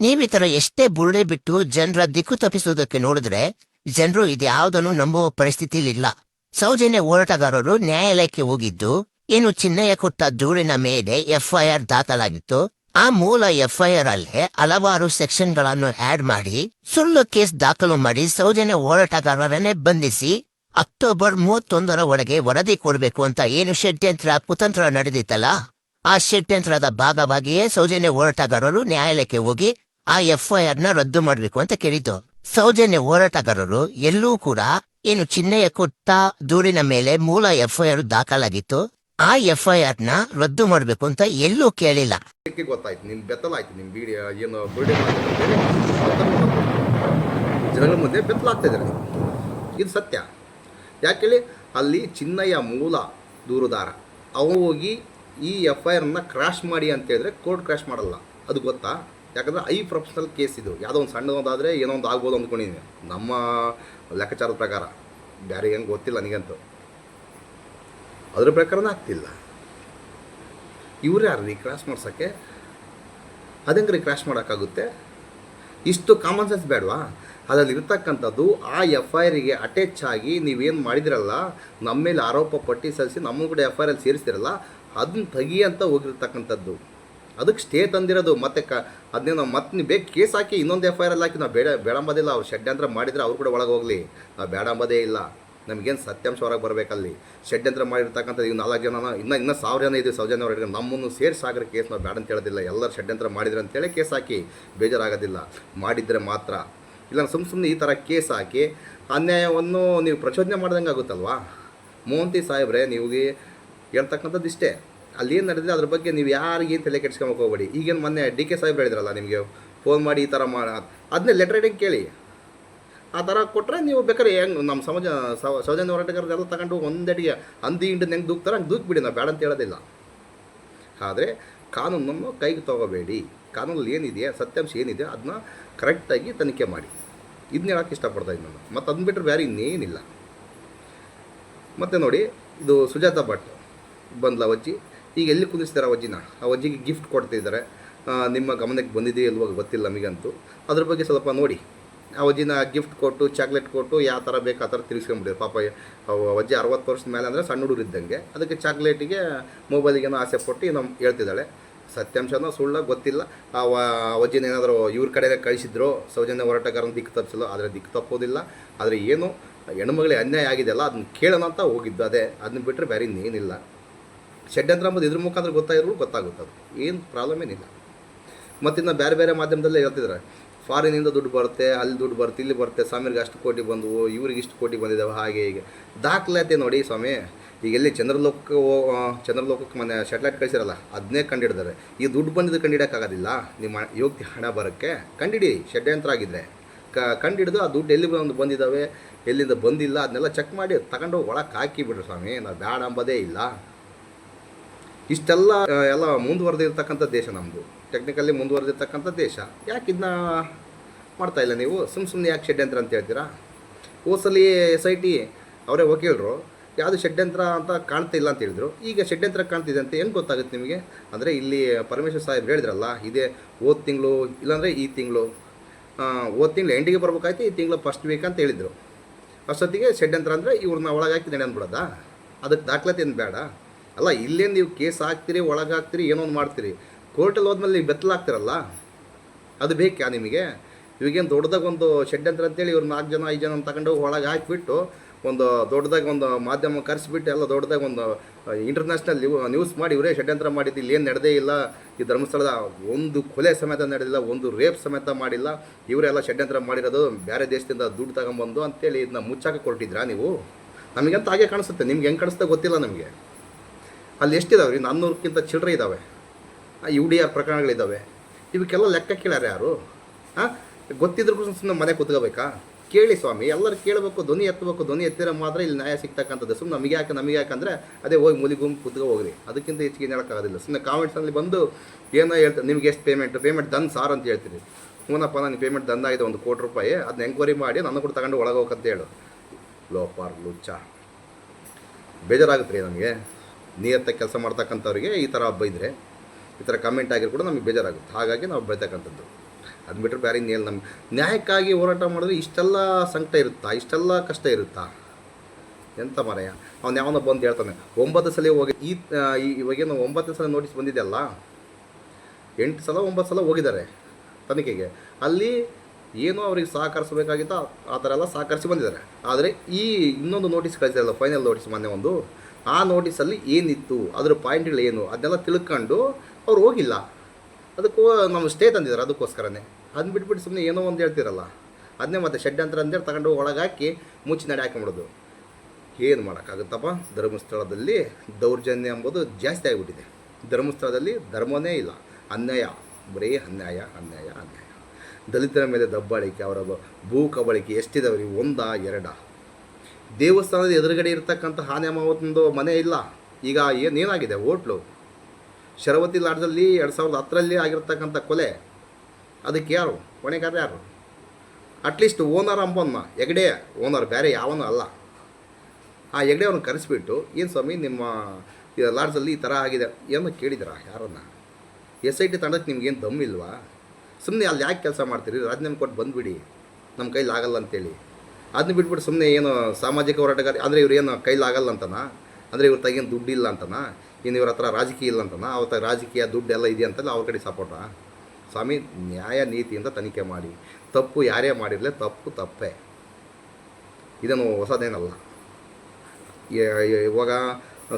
ನೀವ್ ಈ ತರ ಎಷ್ಟೇ ಬುರುಡೆ ಬಿಟ್ಟು ಜನರ ದಿಕ್ಕು ತಪ್ಪಿಸೋದಕ್ಕೆ ನೋಡಿದ್ರೆ ಜನರು ಇದ್ಯಾವುದನ್ನು ನಂಬುವ ಪರಿಸ್ಥಿತಿಲಿಲ್ಲ ಸೌಜನ್ಯ ಹೋರಾಟಗಾರರು ನ್ಯಾಯಾಲಯಕ್ಕೆ ಹೋಗಿದ್ದು, ಏನು ಚಿನ್ನಯ್ಯ ಕೊಟ್ಟ ದೂರಿನ ಮೇಲೆ ಎಫ್ಐಆರ್ ದಾಖಲಾಗಿತ್ತು. ಆ ಮೂಲ ಎಫ್ಐಆರ್ ಅಲ್ಲೇ ಹಲವಾರು ಸೆಕ್ಷನ್ಗಳನ್ನು ಆಡ್ ಮಾಡಿ ಸುಳ್ಳು ಕೇಸ್ ದಾಖಲು ಮಾಡಿ ಸೌಜನ್ಯ ಹೋರಾಟಗಾರರನ್ನೇ ಬಂಧಿಸಿ ಅಕ್ಟೋಬರ್ ಮೂವತ್ತೊಂದರ ಒಳಗೆ ವರದಿ ಕೊಡಬೇಕು ಅಂತ ಏನು ಷಡ್ಯಂತ್ರ, ಕುತಂತ್ರ ನಡೆದಿತ್ತಲ್ಲ? ಆ ಷಡ್ಯಂತ್ರದ ಭಾಗವಾಗಿಯೇ ಸೌಜನ್ಯ ಹೋರಾಟಗಾರರು ನ್ಯಾಯಾಲಯಕ್ಕೆ ಹೋಗಿ ಆ ಎಫ್ಐಆರ್ನ ರದ್ದು ಮಾಡಬೇಕು ಅಂತ ಕೇಳಿದ್ದು. ಸೌಜನ್ಯ ಹೋರಾಟಗಾರರು ಎಲ್ಲೂ ಕೂಡ ಏನು ಚಿಹ್ನೆಯ ಕೊಟ್ಟ ದೂರಿನ ಮೇಲೆ ಮೂಲ ಎಫ್ಐಆರ್ ದಾಖಲಾಗಿತ್ತು. ಆ ಎಫ್ಐಆರ್ನ ರದ್ದು ಮಾಡಬೇಕು ಅಂತ ಎಲ್ಲೂ ಕೇಳಿಲ್ಲ. ಗೊತ್ತಾಯ್ತು? ನಿಮ್ಮ ಬೆತ್ತಲಾಯ್ತು ಬೀಡಿ ಏನು ಜನಗಳ ಮುಂದೆ ಬೆತ್ತಲಾಗ್ತಾ ಇದ್ದಾರೆ ಇದು ಸತ್ಯ. ಯಾಕೇಳಿ? ಅಲ್ಲಿ ಚಿನ್ನಯ್ಯ ಮೂಲ ದೂರುದಾರ. ಅವನು ಹೋಗಿ ಈ ಎಫ್ ಐ ಆರ್ನ ಕ್ರಾಶ್ ಮಾಡಿ ಅಂತ ಹೇಳಿದ್ರೆ ಕೋರ್ಟ್ ಕ್ರ್ಯಾಶ್ ಮಾಡಲ್ಲ. ಅದು ಗೊತ್ತಾ? ಯಾಕಂದ್ರೆ ಐ ಪ್ರೊಫೆಷನಲ್ ಕೇಸ್ ಇದು. ಯಾವುದೋ ಒಂದು ಸಣ್ಣದೊಂದಾದರೆ ಏನೋ ಒಂದು ಆಗ್ಬೋದು ಅಂದ್ಕೊಂಡಿದ್ದೀನಿ ನಮ್ಮ ಲೆಕ್ಕಾಚಾರದ ಪ್ರಕಾರ. ಬೇರೆ ಹೆಂಗೆ ಗೊತ್ತಿಲ್ಲ ನನಗಂತೂ. ಅದ್ರ ಪ್ರಕಾರನೇ ಆಗ್ತಿಲ್ಲ. ಇವ್ರು ಯಾರು? ರೀ ಕ್ರಾಶ್ ಮಾಡ್ಸೋಕ್ಕೆ? ಅದಂಗೆ ರೀ ಕ್ರಾಶ್ ಮಾಡೋಕ್ಕಾಗುತ್ತೆ? ಇಷ್ಟು ಕಾಮನ್ ಸೆನ್ಸ್ ಬೇಡವಾ? ಅದರಲ್ಲಿ ಇರ್ತಕ್ಕಂಥದ್ದು ಆ ಎಫ್ ಐ ಆರಿಗೆ ಅಟ್ಯಾಚ್ ಆಗಿ ನೀವೇನು ಮಾಡಿದಿರಲ್ಲ, ನಮ್ಮ ಮೇಲೆ ಆರೋಪ ಪಟ್ಟಿ ಸಲ್ಲಿಸಿ ನಮ್ಮ ಕೂಡ ಎಫ್ ಐ ಆರಲ್ಲಿ ಸೇರಿಸ್ತಿರಲ್ಲ, ಅದನ್ನ ತೆಗಿ ಅಂತ ಹೋಗಿರ್ತಕ್ಕಂಥದ್ದು. ಅದಕ್ಕೆ ಸ್ಟೇ ತಂದಿರೋದು, ಮತ್ತೆ ಕ, ಅದನ್ನ ಮತ್ತೆ ನೀವು ಬೇಕು ಕೇಸ್ ಹಾಕಿ ಇನ್ನೊಂದು ಎಫ್ ಐ ಎಲ್ಲ ಹಾಕಿ ನಾವು ಬೇಡ ಬೇಡಂಬದಿಲ್ಲ ಅವ್ರು ಷಡ್ಯಂತ್ರ ಮಾಡಿದರೆ ಅವ್ರು ಕೂಡ ಒಳಗೆ ಹೋಗಲಿ. ನಾವು ಬೇಡಂಬೋದೇ ಇಲ್ಲ. ನಮಗೇನು ಸತ್ಯಾಂಶ ಹೊರಗೆ ಬರಬೇಕಲ್ಲಿ. ಷಡ್ಯಂತ್ರ ಮಾಡಿರ್ತಕ್ಕಂಥದ್ದು ಇವು ನಾಲ್ಕು ಜನ, ಇನ್ನೂ ಇನ್ನೂ ಸಾವಿರ ಜನ ಇದೆ ಜನ ಹೊರಗೆ ನಮ್ಮನ್ನು ಸೇರಿಸಿ ಸಾಗರ ಕೇಸ್ ನಾವು ಬೇಡ ಅಂತ ಹೇಳೋದಿಲ್ಲ. ಎಲ್ಲರೂ ಷಡ್ಯಂತ್ರ ಮಾಡಿದ್ರೆ ಅಂತೇಳಿ ಕೇಸ್ ಹಾಕಿ ಬೇಜಾರಾಗೋದಿಲ್ಲ. ಮಾಡಿದರೆ ಮಾತ್ರ. ಇಲ್ಲ ಸುಮ್ಮ ಸುಮ್ಮನೆ ಈ ಥರ ಕೇಸ್ ಹಾಕಿ ಅನ್ಯಾಯವನ್ನು ನೀವು ಪ್ರಚೋದನೆ ಮಾಡ್ದಂಗೆ ಆಗುತ್ತಲ್ವಾ? ಮೋಹಂತಿ ಸಾಹೇಬ್ರೆ ನಿಮಗೆ ಹೇಳ್ತಕ್ಕಂಥದ್ದು ಇಷ್ಟೇ. ಅಲ್ಲಿ ಏನು ನಡೆದಿದೆ ಅದ್ರ ಬಗ್ಗೆ ನೀವು ಯಾರಿಗೇನು ತಲೆ ಕೆಡ್ಸ್ಕೊಂಬಕ್ಕೆ ಹೋಗ್ಬೇಡಿ. ಈಗೇನು ಮೊನ್ನೆ ಡಿ ಕೆ ಸಾಹೇಬ್ ಹೇಳಿದ್ರಲ್ಲ ನಿಮಗೆ ಫೋನ್ ಮಾಡಿ ಈ ಥರ ಮಾಡ ಅದನ್ನೇ ಲೆಟರ್ ರೈಟಿಂಗ್ ಕೇಳಿ. ಆ ಥರ ಕೊಟ್ಟರೆ ನೀವು ಬೇಕಾದ್ರೆ ಹೆಂಗೆ ನಮ್ಮ ಸಮಾಜ ಸೌಜನ್ಯ ಹೋರಾಟಗಾರರೆಲ್ಲ ತಗೊಂಡು ಒಂದೆಡೆಗೆ ಅಂದಿ ಹಿಂಡು ಹೆಂಗೆ ದೂಕ್ತಾರೆ, ಹಂಗೆ ದೂಕ್ಬಿಡಿ, ನಾವು ಬೇಡ ಅಂತ ಹೇಳೋದಿಲ್ಲ. ಆದರೆ ಕಾನೂನನ್ನು ಕೈಗೆ ತಗೋಬೇಡಿ. ಕಾನೂನಲ್ಲಿ ಏನಿದೆಯಾ, ಸತ್ಯಾಂಶ ಏನಿದೆ ಅದನ್ನ ಕರೆಕ್ಟಾಗಿ ತನಿಖೆ ಮಾಡಿ. ಇದನ್ನ ಹೇಳೋಕ್ಕೆ ಇಷ್ಟಪಡ್ತಾ ಇದ್ದೀನಿ ನಾನು. ಮತ್ತು ಅದನ್ನ ಬಿಟ್ಟರೆ ಬೇರೆ ಇನ್ನೇನಿಲ್ಲ. ಮತ್ತು ನೋಡಿ, ಇದು ಸುಜಾತ ಭಟ್ ಬಂದ್ಲ ಅಜ್ಜಿ. ಈಗ ಎಲ್ಲಿ ಕುಂದಿಸ್ತಾರೆ ಆ ಅಜ್ಜಿನ ಆ ಅಜ್ಜಿಗೆ ಗಿಫ್ಟ್ ಕೊಡ್ತಿದ್ದಾರೆ ನಿಮ್ಮ ಗಮನಕ್ಕೆ ಬಂದಿದೆಯೋ ಇಲ್ವೋ ಗೊತ್ತಿಲ್ಲ ನಮಗಂತೂ. ಅದ್ರ ಬಗ್ಗೆ ಸ್ವಲ್ಪ ನೋಡಿ. ಆ ಅಜ್ಜಿನ ಗಿಫ್ಟ್ ಕೊಟ್ಟು ಚಾಕ್ಲೇಟ್ ಕೊಟ್ಟು, ಯಾವ ಥರ ಬೇಕು ಆ ಥರ ತಿರ್ಸ್ಕೊಂಬಿಡಿ ಪಾಪ ಅಜ್ಜಿ ಅರವತ್ತು ವರ್ಷದ ಮೇಲೆ ಅಂದರೆ ಸಣ್ಣ ಹುಡುಗರು ಇದ್ದಂಗೆ. ಅದಕ್ಕೆ ಚಾಕ್ಲೇಟಿಗೆ ಮೊಬೈಲಿಗೇನೋ ಆಸೆ ಪಟ್ಟು ನಮ್ಮ ಹೇಳ್ತಿದ್ದಾಳೆ. ಸತ್ಯಾಂಶನೋ ಸುಳ್ಳ ಗೊತ್ತಿಲ್ಲ. ಆ ವ- ಆ ಅಜ್ಜಿನ ಏನಾದರೂ ಇವ್ರ ಕಡೆಗೆ ಕಳಿಸಿದ್ರು, ಸೌಜನ್ಯ ಹೋರಾಟಗಾರನ ದಿಕ್ಕು ತಪ್ಪಿಸಲು ಆದರೆ ದಿಕ್ಕು ತಪ್ಪೋದಿಲ್ಲ. ಆದರೆ ಏನು ಹೆಣ್ಮಗಳಿಗೆ ಅನ್ಯಾಯ ಆಗಿದೆಯಲ್ಲ, ಅದನ್ನ ಕೇಳೋಣ ಅಂತ ಹೋಗಿದ್ದು ಅದೇ. ಅದನ್ನ ಬಿಟ್ಟರೆ ಬೇರೆ ಇನ್ನೇನಿಲ್ಲ. ಷಡ್ಯಂತ್ರ ಅಂಬೋದು ಇದ್ರ ಮುಖಾಂತರ ಗೊತ್ತಾಗಿದ್ರು ಗೊತ್ತಾಗುತ್ತೆ ಅದು. ಏನು ಪ್ರಾಬ್ಲಮ್ ಏನಿಲ್ಲ. ಮತ್ತಿನ್ನು ಬೇರೆ ಬೇರೆ ಮಾಧ್ಯಮದಲ್ಲೇ ಹೇಳ್ತಿದ್ದಾರೆ ಫಾರಿನಿಂದ ದುಡ್ಡು ಬರುತ್ತೆ, ಅಲ್ಲಿ ದುಡ್ಡು ಬರುತ್ತೆ, ಇಲ್ಲಿ ಬರುತ್ತೆ. ಸ್ವಾಮಿಗೆ ಅಷ್ಟು ಕೋಟಿ ಬಂದವು, ಇವ್ರಿಗೆ ಇಷ್ಟು ಕೋಟಿ ಬಂದಿದ್ದಾವೆ ಹಾಗೆ ಹೀಗೆ. ದಾಖಲಾತಿ ನೋಡಿ ಸ್ವಾಮಿ. ಈಗ ಎಲ್ಲಿ ಚಂದ್ರಲೋಕ ಚಂದ್ರಲೋಕಕ್ಕೆ ಮನೆ ಸ್ಯಾಟಲೈಟ್ ಕಳಿಸಿರಲ್ಲ ಅದನ್ನೇ ಕಂಡಿಡಿದಾರೆ ಈ ದುಡ್ಡು ಬಂದಿದ್ದು ಕಂಡಿಡೋಕ್ಕಾಗೋದಿಲ್ಲ, ನಿಮ್ಮ ಯೋಗ್ಯ ಹಣ ಬರೋಕ್ಕೆ ಕಂಡಿಡಿ, ಷಡ್ಯಂತ್ರ ಆಗಿದ್ರೆ. ಕ, ಕಂಡಿಡಿದು ಆ ದುಡ್ಡು ಎಲ್ಲಿ ಬಂದು ಬಂದಿದ್ದಾವೆ, ಎಲ್ಲಿಂದ ಬಂದಿಲ್ಲ, ಅದನ್ನೆಲ್ಲ ಚೆಕ್ ಮಾಡಿ, ತಗೊಂಡು ಒಳಕ್ಕೆ ಹಾಕಿ ಬಿಡ್ರಿ ಸ್ವಾಮಿ, ನಾವು ಬೇಡ ಅಂಬೋದೇ ಇಲ್ಲ. ಇಷ್ಟೆಲ್ಲ ಎಲ್ಲ ಮುಂದುವರೆದಿರ್ತಕ್ಕಂಥ ದೇಶ ನಮ್ಮದು ಟೆಕ್ನಿಕಲಿ ಮುಂದುವರೆದಿರ್ತಕ್ಕಂಥ ದೇಶ. ಯಾಕೆ ಇದನ್ನ ಮಾಡ್ತಾ ಇಲ್ಲ ನೀವು? ಸುಮ್ಮ ಸುಮ್ಮನೆ ಯಾಕೆ ಷಡ್ಯಂತ್ರ ಅಂತ ಹೇಳ್ತೀರಾ? ಓಸಲಿ ಎಸ್ ಐ ಟಿ, ಅವರೇ ವಕೀಲರು ಯಾವುದು ಷಡ್ಯಂತ್ರ ಅಂತ ಕಾಣ್ತಾ ಇಲ್ಲ ಅಂತ ಹೇಳಿದ್ರು. ಈಗ ಷಡ್ಯಂತ್ರ ಕಾಣ್ತಿದೆ ಅಂತ ಹೆಂಗೆ ಗೊತ್ತಾಗುತ್ತೆ ನಿಮಗೆ? ಅಂದರೆ ಇಲ್ಲಿ ಪರಮೇಶ್ವರ್ ಸಾಹೇಬ್ ಹೇಳಿದ್ರಲ್ಲ, ಇದೇ ಹೋದ ತಿಂಗಳು, ಇಲ್ಲಾಂದರೆ ಈ ತಿಂಗಳು ಹೋದ ತಿಂಗಳು ಎಂಡಿಗೆ ಬರ್ಬೇಕಾಯ್ತು, ಈ ತಿಂಗಳು ಫಸ್ಟ್ ವೀಕ್ ಅಂತ ಹೇಳಿದರು. ಅಷ್ಟೊತ್ತಿಗೆ ಷಡ್ಯಂತ್ರ ಅಂದರೆ ಇವ್ರನ್ನ ಒಳಗೆ ನಡೆ ನಡೆಯನ್ ಬಿಡೋದಾ? ಅದಕ್ಕೆ ದಾಖಲಾತಿ ಏನು ಬೇಡ? ಅಲ್ಲ ಇಲ್ಲೇ ನೀವು ಕೇಸ್ ಹಾಕ್ತೀರಿ, ಒಳಗೆ ಹಾಕ್ತೀರಿ, ಏನೋ ಒಂದು ಮಾಡ್ತೀರಿ. ಕೋರ್ಟಲ್ಲಿ ಹೋದ್ಮೇಲೆ ನೀವು ಬೆತ್ತಲಾಗ್ತಿರಲ್ಲ ಅದು ಬೇಕಾ ನಿಮಗೆ? ಇವಾಗೇನು ದೊಡ್ಡದಾಗ ಒಂದು ಷಡ್ಯಂತ್ರ ಅಂತೇಳಿ ಇವ್ರು ನಾಲ್ಕು ಜನ, ಐದು ಜನ ತಗೊಂಡು ಒಳಗೆ ಹಾಕಿಬಿಟ್ಟು ಒಂದು ದೊಡ್ಡದಾಗಿ ಒಂದು ಮಾಧ್ಯಮ ಕರೆಸಿಬಿಟ್ಟು ಎಲ್ಲ ದೊಡ್ಡದಾಗಿ ಒಂದು ಇಂಟರ್ನ್ಯಾಷನಲ್ ನ್ಯೂಸ್ ಮಾಡಿ ಇವರೇ ಷಡ್ಯಂತ್ರ ಮಾಡಿದ್ದು, ಇಲ್ಲಿ ಏನು ನಡೆದೇ ಇಲ್ಲ. ಈ ಧರ್ಮಸ್ಥಳದ ಒಂದು ಕೊಲೆ ಸಮೇತ ನಡೆದಿಲ್ಲ, ಒಂದು ರೇಪ್ ಸಮೇತ ಮಾಡಿಲ್ಲ. ಇವರೆಲ್ಲ ಷಡ್ಯಂತ್ರ ಮಾಡಿರೋದು ಬೇರೆ ದೇಶದಿಂದ ದುಡ್ಡು ತಗೊಂಬಂದು ಅಂತೇಳಿ ಇದನ್ನ ಮುಚ್ಚಾಕ ಕೊಟ್ಟಿದ್ರಾ ನೀವು? ನಮಗಂತ ಹಾಗೆ ಕಾಣಿಸುತ್ತೆ, ನಿಮ್ಗೆ ಹೆಂಗೆ ಕಾಣಿಸ್ತಾ ಗೊತ್ತಿಲ್ಲ ನಮಗೆ. ಅಲ್ಲಿ ಎಷ್ಟಿದಾವೆ ರೀ ನಾನ್ನೂರಕ್ಕಿಂತ ಚಿಲ್ಲರೆ ಇದ್ದಾವೆ ಯು ಡಿ ಆರ್ ಪ್ರಕರಣಗಳಿದ್ದಾವೆ ಇವಕ್ಕೆಲ್ಲ ಲೆಕ್ಕ ಕೇಳ್ಯಾರ ಯಾರು? ಹಾಂ ಗೊತ್ತಿದ್ರು ಸುಮ್ಮನೆ ಮನೆ ಕೂತ್ಕೋಬೇಕಾ? ಕೇಳಿ ಸ್ವಾಮಿ, ಎಲ್ಲರೂ ಕೇಳಬೇಕು, ಧ್ವನಿ ಎತ್ತಬೇಕು, ಧ್ವನಿ ಎತ್ತಿರ ಮಾತ್ರ ಇಲ್ಲಿ ನ್ಯಾಯ ಸಿಗ್ತಕ್ಕಂಥದ್ದು. ಸುಮ್ಮನೆ ನಮಗೆ ಯಾಕೆ, ನಮಗೆ ಯಾಕಂದರೆ ಅದೇ ಹೋಗಿ ಮೂಲಿ ಗುಂಪು ಕುತ್ಕೊ ಹೋಗ್ರಿ. ಅದಕ್ಕಿಂತ ಹೆಚ್ಚಿಗೆ ಹೇಳೋಕ್ಕಾಗೋದಿಲ್ಲ. ಸುಮ್ಮನೆ ಕಾಮೆಂಟ್ಸಲ್ಲಿ ಬಂದು ಏನೋ ಹೇಳ್ತಾರೆ, ನಿಮ್ಗೆ ಎಷ್ಟು ಪೇಮೆಂಟ್ ಪೇಮೆಂಟ್ ದನ್ ಸಾರ್ ಅಂತ ಹೇಳ್ತೀರಿ. ಹ್ಞೂನಪ್ಪ ನನಗೆ ಪೇಮೆಂಟ್ ದಂದ ಆಗಿದೆ, ಒಂದು ಕೋಟಿ ರೂಪಾಯಿ. ಅದನ್ನ ಎಂಕ್ವೈರಿ ಮಾಡಿ, ನನ್ನ ಕೂಡ ತಗೊಂಡು ಒಳಗೆ ಹೋಗಂತ ಹೇಳು. ಲೋಪಾರ್ ಲುಚ್ಚ. ಬೇಜಾರಾಗುತ್ತೆ ರೀ ನಮಗೆ. ನಿಯತ್ತ ಕೆಲಸ ಮಾಡ್ತಕ್ಕಂಥವ್ರಿಗೆ ಈ ಥರ ಬೈದರೆ ಈ ಥರ ಕಮೆಂಟ್ ಆಗಿರೋ ಕೂಡ ನಮಗೆ ಬೇಜಾರಾಗುತ್ತೆ. ಹಾಗಾಗಿ ನಾವು ಬೆಳಿತಕ್ಕಂಥದ್ದು. ಅದು ಬಿಟ್ಟರೆ ಬೇರೆ ಇನ್ನೇನು ನಮ್ಮ ನ್ಯಾಯಕ್ಕಾಗಿ ಹೋರಾಟ ಮಾಡಿದ್ರೆ ಇಷ್ಟೆಲ್ಲ ಸಂಕಟ ಇರುತ್ತಾ? ಇಷ್ಟೆಲ್ಲ ಕಷ್ಟ ಇರುತ್ತಾ? ಎಂತ ಮರೆಯ? ಅವ್ನು ಯಾವನೋ ಬಂದು ಹೇಳ್ತಾನೆ, ಒಂಬತ್ತು ಸಲ ಹೋಗಿ ಈ ಇವಾಗೇನು ಒಂಬತ್ತು ಸಲ ನೋಟಿಸ್ ಬಂದಿದೆಯಲ್ಲ? ಎಂಟು ಸಲ, ಒಂಬತ್ತು ಸಲ ಹೋಗಿದ್ದಾರೆ ತನಿಖೆಗೆ. ಅಲ್ಲಿ ಏನೋ ಅವ್ರಿಗೆ ಸಹಕರಿಸಬೇಕಾಗಿತ್ತು, ಆ ಥರ ಎಲ್ಲ ಸಹಕರಿಸಿ ಬಂದಿದ್ದಾರೆ. ಆದರೆ ಈ ಇನ್ನೊಂದು ನೋಟಿಸ್ ಕಳಿಸಿರಲ್ಲ ಫೈನಲ್ ನೋಟಿಸ್ ಮೊನ್ನೆ ಒಂದು, ಆ ನೋಟಿಸಲ್ಲಿ ಏನಿತ್ತು? ಅದರ ಪಾಯಿಂಟ್ಗಳು ಏನು? ಅದನ್ನೆಲ್ಲ ತಿಳ್ಕೊಂಡು ಅವ್ರು ಹೋಗಿಲ್ಲ. ಅದಕ್ಕೂ ನಮ್ಮ ಸ್ಟೇ ತಂದಿದ್ದಾರೆ ಅದಕ್ಕೋಸ್ಕರನೇ. ಅದನ್ನ ಬಿಟ್ಬಿಟ್ಟು ಸುಮ್ಮನೆ ಏನೋ ಒಂದು ಹೇಳ್ತಿರಲ್ಲ. ಅದನ್ನೇ ಮತ್ತೆ ಅಂತ ಅಂತೇಳಿ ತಗೊಂಡು ಒಳಗಾಕಿ ಮುಚ್ಚಿ ನಡೆ ಹಾಕೊಂಬಿಡೋದು. ಏನು ಮಾಡೋಕ್ಕಾಗುತ್ತಪ್ಪ? ಧರ್ಮಸ್ಥಳದಲ್ಲಿ ದೌರ್ಜನ್ಯ ಎಂಬುದು ಜಾಸ್ತಿ ಆಗಿಬಿಟ್ಟಿದೆ. ಧರ್ಮಸ್ಥಳದಲ್ಲಿ ಧರ್ಮವೇ ಇಲ್ಲ. ಅನ್ಯಾಯ. ಬರೀ ಅನ್ಯಾಯ ಅನ್ಯಾಯ ಅನ್ಯಾಯ. ದಲಿತರ ಮೇಲೆ ದಬ್ಬಾಳಿಕೆ, ಅವರ ಭೂ ಕಬಳಿಕೆ ಎಷ್ಟಿದಾವೆ ರೀ ಒಂದಾ, ಎರಡ. ದೇವಸ್ಥಾನದ ಎದುರುಗಡೆ ಇರತಕ್ಕಂಥ ಆನೆ ಮಾವತ್ತೊಂದು ಮನೆ ಇಲ್ಲ. ಈಗ ಏನೇನಾಗಿದೆ ಹೋಟ್ಲು. ಶರವತಿ ಲಾಡ್ಜಲ್ಲಿ ಎರಡು ಸಾವಿರದ ಹತ್ತರಲ್ಲಿ ಆಗಿರ್ತಕ್ಕಂಥ ಕೊಲೆ, ಅದಕ್ಕೆ ಯಾರು? ಹೊಣೆಗಾರ ಯಾರು? At least owner Ambanna Hegde owner ಬೇರೆ ಯಾವನೂ ಅಲ್ಲ. ಆ ಹೆಗಡೆ ಅವ್ರನ್ನ ಕರೆಸಿಬಿಟ್ಟು, ಏನು ಸ್ವಾಮಿ, ನಿಮ್ಮ ಲಾಡ್ಜಲ್ಲಿ ಈ ಥರ ಆಗಿದೆ ಏನು ಕೇಳಿದಿರ ಯಾರನ್ನ? ಎಸ್ ಐ ಟಿ ತಂಡಕ್ಕೆ ನಿಮ್ಗೇನು ದಮ್ ಇಲ್ವಾ? ಸುಮ್ಮನೆ ಅಲ್ಲಿ ಯಾಕೆ ಕೆಲಸ ಮಾಡ್ತೀರಿ? ರಾಜೀನಾಮೆ ಕೊಟ್ಟು ಬಂದುಬಿಡಿ. ನಮ್ಮ ಕೈಲಿ ಆಗಲ್ಲ ಅಂತೇಳಿ. ಅದನ್ನ ಬಿಟ್ಬಿಟ್ಟು ಸುಮ್ಮನೆ ಏನು ಸಾಮಾಜಿಕ ಹೋರಾಟಗಾರ, ಅಂದರೆ ಇವ್ರು ಏನು ಕೈಲಾಗಲ್ಲ ಅಂತನಾ? ಅಂದರೆ ಇವ್ರ ತಗೇನು ದುಡ್ಡು ಇಲ್ಲ ಅಂತನಾ? ಇನ್ನು ಇವ್ರ ಹತ್ರ ರಾಜಕೀಯ ಇಲ್ಲ ಅಂತನಾ? ಅವತ್ತ ರಾಜಕೀಯ ದುಡ್ಡೆಲ್ಲ ಇದೆಯಂತಲ್ಲ ಅವ್ರ ಕಡೆ ಸಪೋರ್ಟ ಸ್ವಾಮಿ, ನ್ಯಾಯ ನೀತಿಯಿಂದ ತನಿಖೆ ಮಾಡಿ. ತಪ್ಪು ಯಾರೇ ಮಾಡಿರಲಿ ತಪ್ಪು ತಪ್ಪೇ. ಇದನ್ನು ಹೊಸದೇನಲ್ಲ. ಇವಾಗ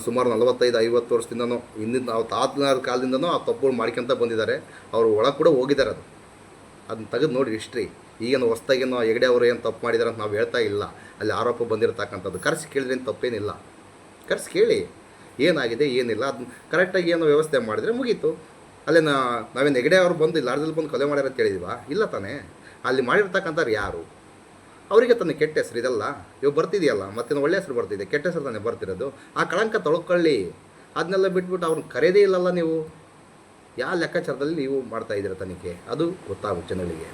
ಸುಮಾರು ನಲವತ್ತೈದು, ಐವತ್ತು ವರ್ಷದಿಂದನೂ ಹಿಂದಿನ ನಾವು ತಾತನ ಕಾಲದಿಂದನೂ ಆ ತಪ್ಪುಗಳು ಮಾಡ್ಕೊಂತ ಬಂದಿದ್ದಾರೆ. ಅವರು ಒಳಗೆ ಕೂಡ ಹೋಗಿದ್ದಾರೆ ಅದು. ಅದನ್ನ ತೆಗೆದು ನೋಡಿ ಹಿಸ್ಟ್ರಿ ಈಗೇನು ಹೊಸ್ದಾಗೇನೋ ಹೆಗಡೆ ಅವರು ಏನು ತಪ್ಪು ಮಾಡಿದ್ದಾರೆ ಅಂತ ನಾವು ಹೇಳ್ತಾ ಇಲ್ಲ. ಅಲ್ಲಿ ಆರೋಪ ಬಂದಿರತಕ್ಕಂಥದ್ದು. ಕರೆಸಿ ಕೇಳಿದ್ರೆ ಏನು ತಪ್ಪೇನಿಲ್ಲ. ಕರೆಸಿ ಕೇಳಿ. ಏನಾಗಿದೆ, ಏನಿಲ್ಲ. ಅದನ್ನ ಕರೆಕ್ಟಾಗಿ ಏನೋ ವ್ಯವಸ್ಥೆ ಮಾಡಿದರೆ ಮುಗೀತು. ಅಲ್ಲೇ ನಾ ನೆಗಡೆ ಅವರು ಬಂದು ಲಾಡ್ಜಲ್ಲಿ ಬಂದು ಕೊಲೆ ಮಾಡ್ಯಾರ ಅಂತ ಹೇಳಿದ್ವಾ? ಇಲ್ಲ ತಾನೇ. ಅಲ್ಲಿ ಮಾಡಿರ್ತಕ್ಕಂಥವ್ರು ಯಾರು? ಅವರಿಗೆ ತನ್ನ ಕೆಟ್ಟ ಹೆಸರು ಇದೆಲ್ಲ. ಇವಾಗ ಬರ್ತಿದೆಯಲ್ಲ, ಮತ್ತೆ ಒಳ್ಳೆ ಹೆಸರು ಬರ್ತಿದೆ. ಕೆಟ್ಟ ಹೆಸರು ತಾನೇ ಬರ್ತಿರೋದು. ಆ ಕಳಂಕ ತೊಳ್ಕೊಳ್ಳಿ. ಅದನ್ನೆಲ್ಲ ಬಿಟ್ಬಿಟ್ಟು ಅವ್ರನ್ನ ಕರೆಯೋದೇ ಇಲ್ಲಲ್ಲ ನೀವು. ಯಾವ ಲೆಕ್ಕಾಚಾರದಲ್ಲಿ ನೀವು ಮಾಡ್ತಾ ಇದ್ದೀರ ತನಿಖೆ? ಅದು ಗೊತ್ತಾಗುತ್ತೆ ಜನಗಳಿಗೆ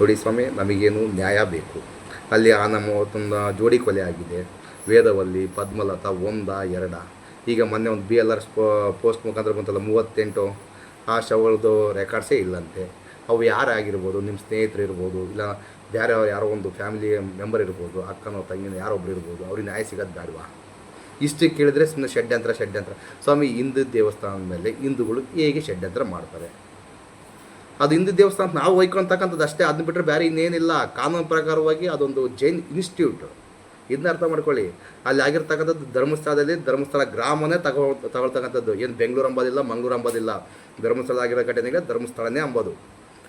ನೋಡಿ ಸ್ವಾಮಿ, ನಮಗೇನು ನ್ಯಾಯ ಬೇಕು. ಅಲ್ಲಿ ಆ ನಮ್ಮ ಜೋಡಿ ಕೊಲೆ ಆಗಿದೆ. ವೇದವಲ್ಲಿ ಪದ್ಮಲತಾ ಒಂದ ಎರಡ. ಈಗ ಮೊನ್ನೆ ಒಂದು ಬಿ ಎಲ್ ಆರ್ ಪೋಸ್ಟ್ ಮುಖಾಂತರ ಬಂತಲ್ಲ, ಮೂವತ್ತೆಂಟು. ಆ ಶವಗಳದ್ದು ರೆಕಾರ್ಡ್ಸೇ ಇಲ್ಲಂತೆ. ಅವು ಯಾರಾಗಿರ್ಬೋದು ನಿಮ್ಮ ಸ್ನೇಹಿತರು ಇರ್ಬೋದು, ಇಲ್ಲ ಬೇರೆ ಯಾರೋ ಒಂದು ಫ್ಯಾಮಿಲಿ ಮೆಂಬರ್ ಇರ್ಬೋದು, ಅಕ್ಕನೋ ತಂಗಿನೋ ಯಾರೊಬ್ರು ಇರ್ಬೋದು, ಅವ್ರಿಗೆ ನ್ಯಾಯ ಸಿಗೋದು ಬೇಡವಾ ಇಷ್ಟು ಕೇಳಿದ್ರೆ ಸುಮ್ಮನೆ ಷಡ್ಯಂತ್ರ ಷಡ್ಯಂತ್ರ. ಸ್ವಾಮಿ, ಹಿಂದೂ ದೇವಸ್ಥಾನದ ಮೇಲೆ ಹಿಂದೂಗಳು ಹೇಗೆ ಷಡ್ಯಂತ್ರ ಮಾಡ್ತಾರೆ? ಅದು ಹಿಂದೂ ದೇವಸ್ಥಾನ ನಾವು ಒಯ್ಕೊಳ್ತಕ್ಕಂಥದ್ದು ಅಷ್ಟೇ. ಅದನ್ನ ಬಿಟ್ಟರೆ ಬೇರೆ ಇನ್ನೇನಿಲ್ಲ. ಕಾನೂನು ಪ್ರಕಾರವಾಗಿ ಅದೊಂದು ಜೈನ್ ಇನ್ಸ್ಟಿಟ್ಯೂಟ್. ಇದನ್ನ ಅರ್ಥ ಮಾಡ್ಕೊಳ್ಳಿ. ಅಲ್ಲಿ ಆಗಿರ್ತಕ್ಕಂಥದ್ದು ಧರ್ಮಸ್ಥಳದಲ್ಲಿ, ಧರ್ಮಸ್ಥಳ ಗ್ರಾಮನೇ ತಗೋ, ತಗೊಳ್ತಕ್ಕಂಥದ್ದು. ಏನು ಬೆಂಗಳೂರು ಅಂಬೋದಿಲ್ಲ, ಮಂಗಳೂರು ಅಂಬೋದಿಲ್ಲ. ಧರ್ಮಸ್ಥಳ ಆಗಿರೋ ಘಟನೆಗೆ ಧರ್ಮಸ್ಥಳನೇ ಅಂಬೋದು.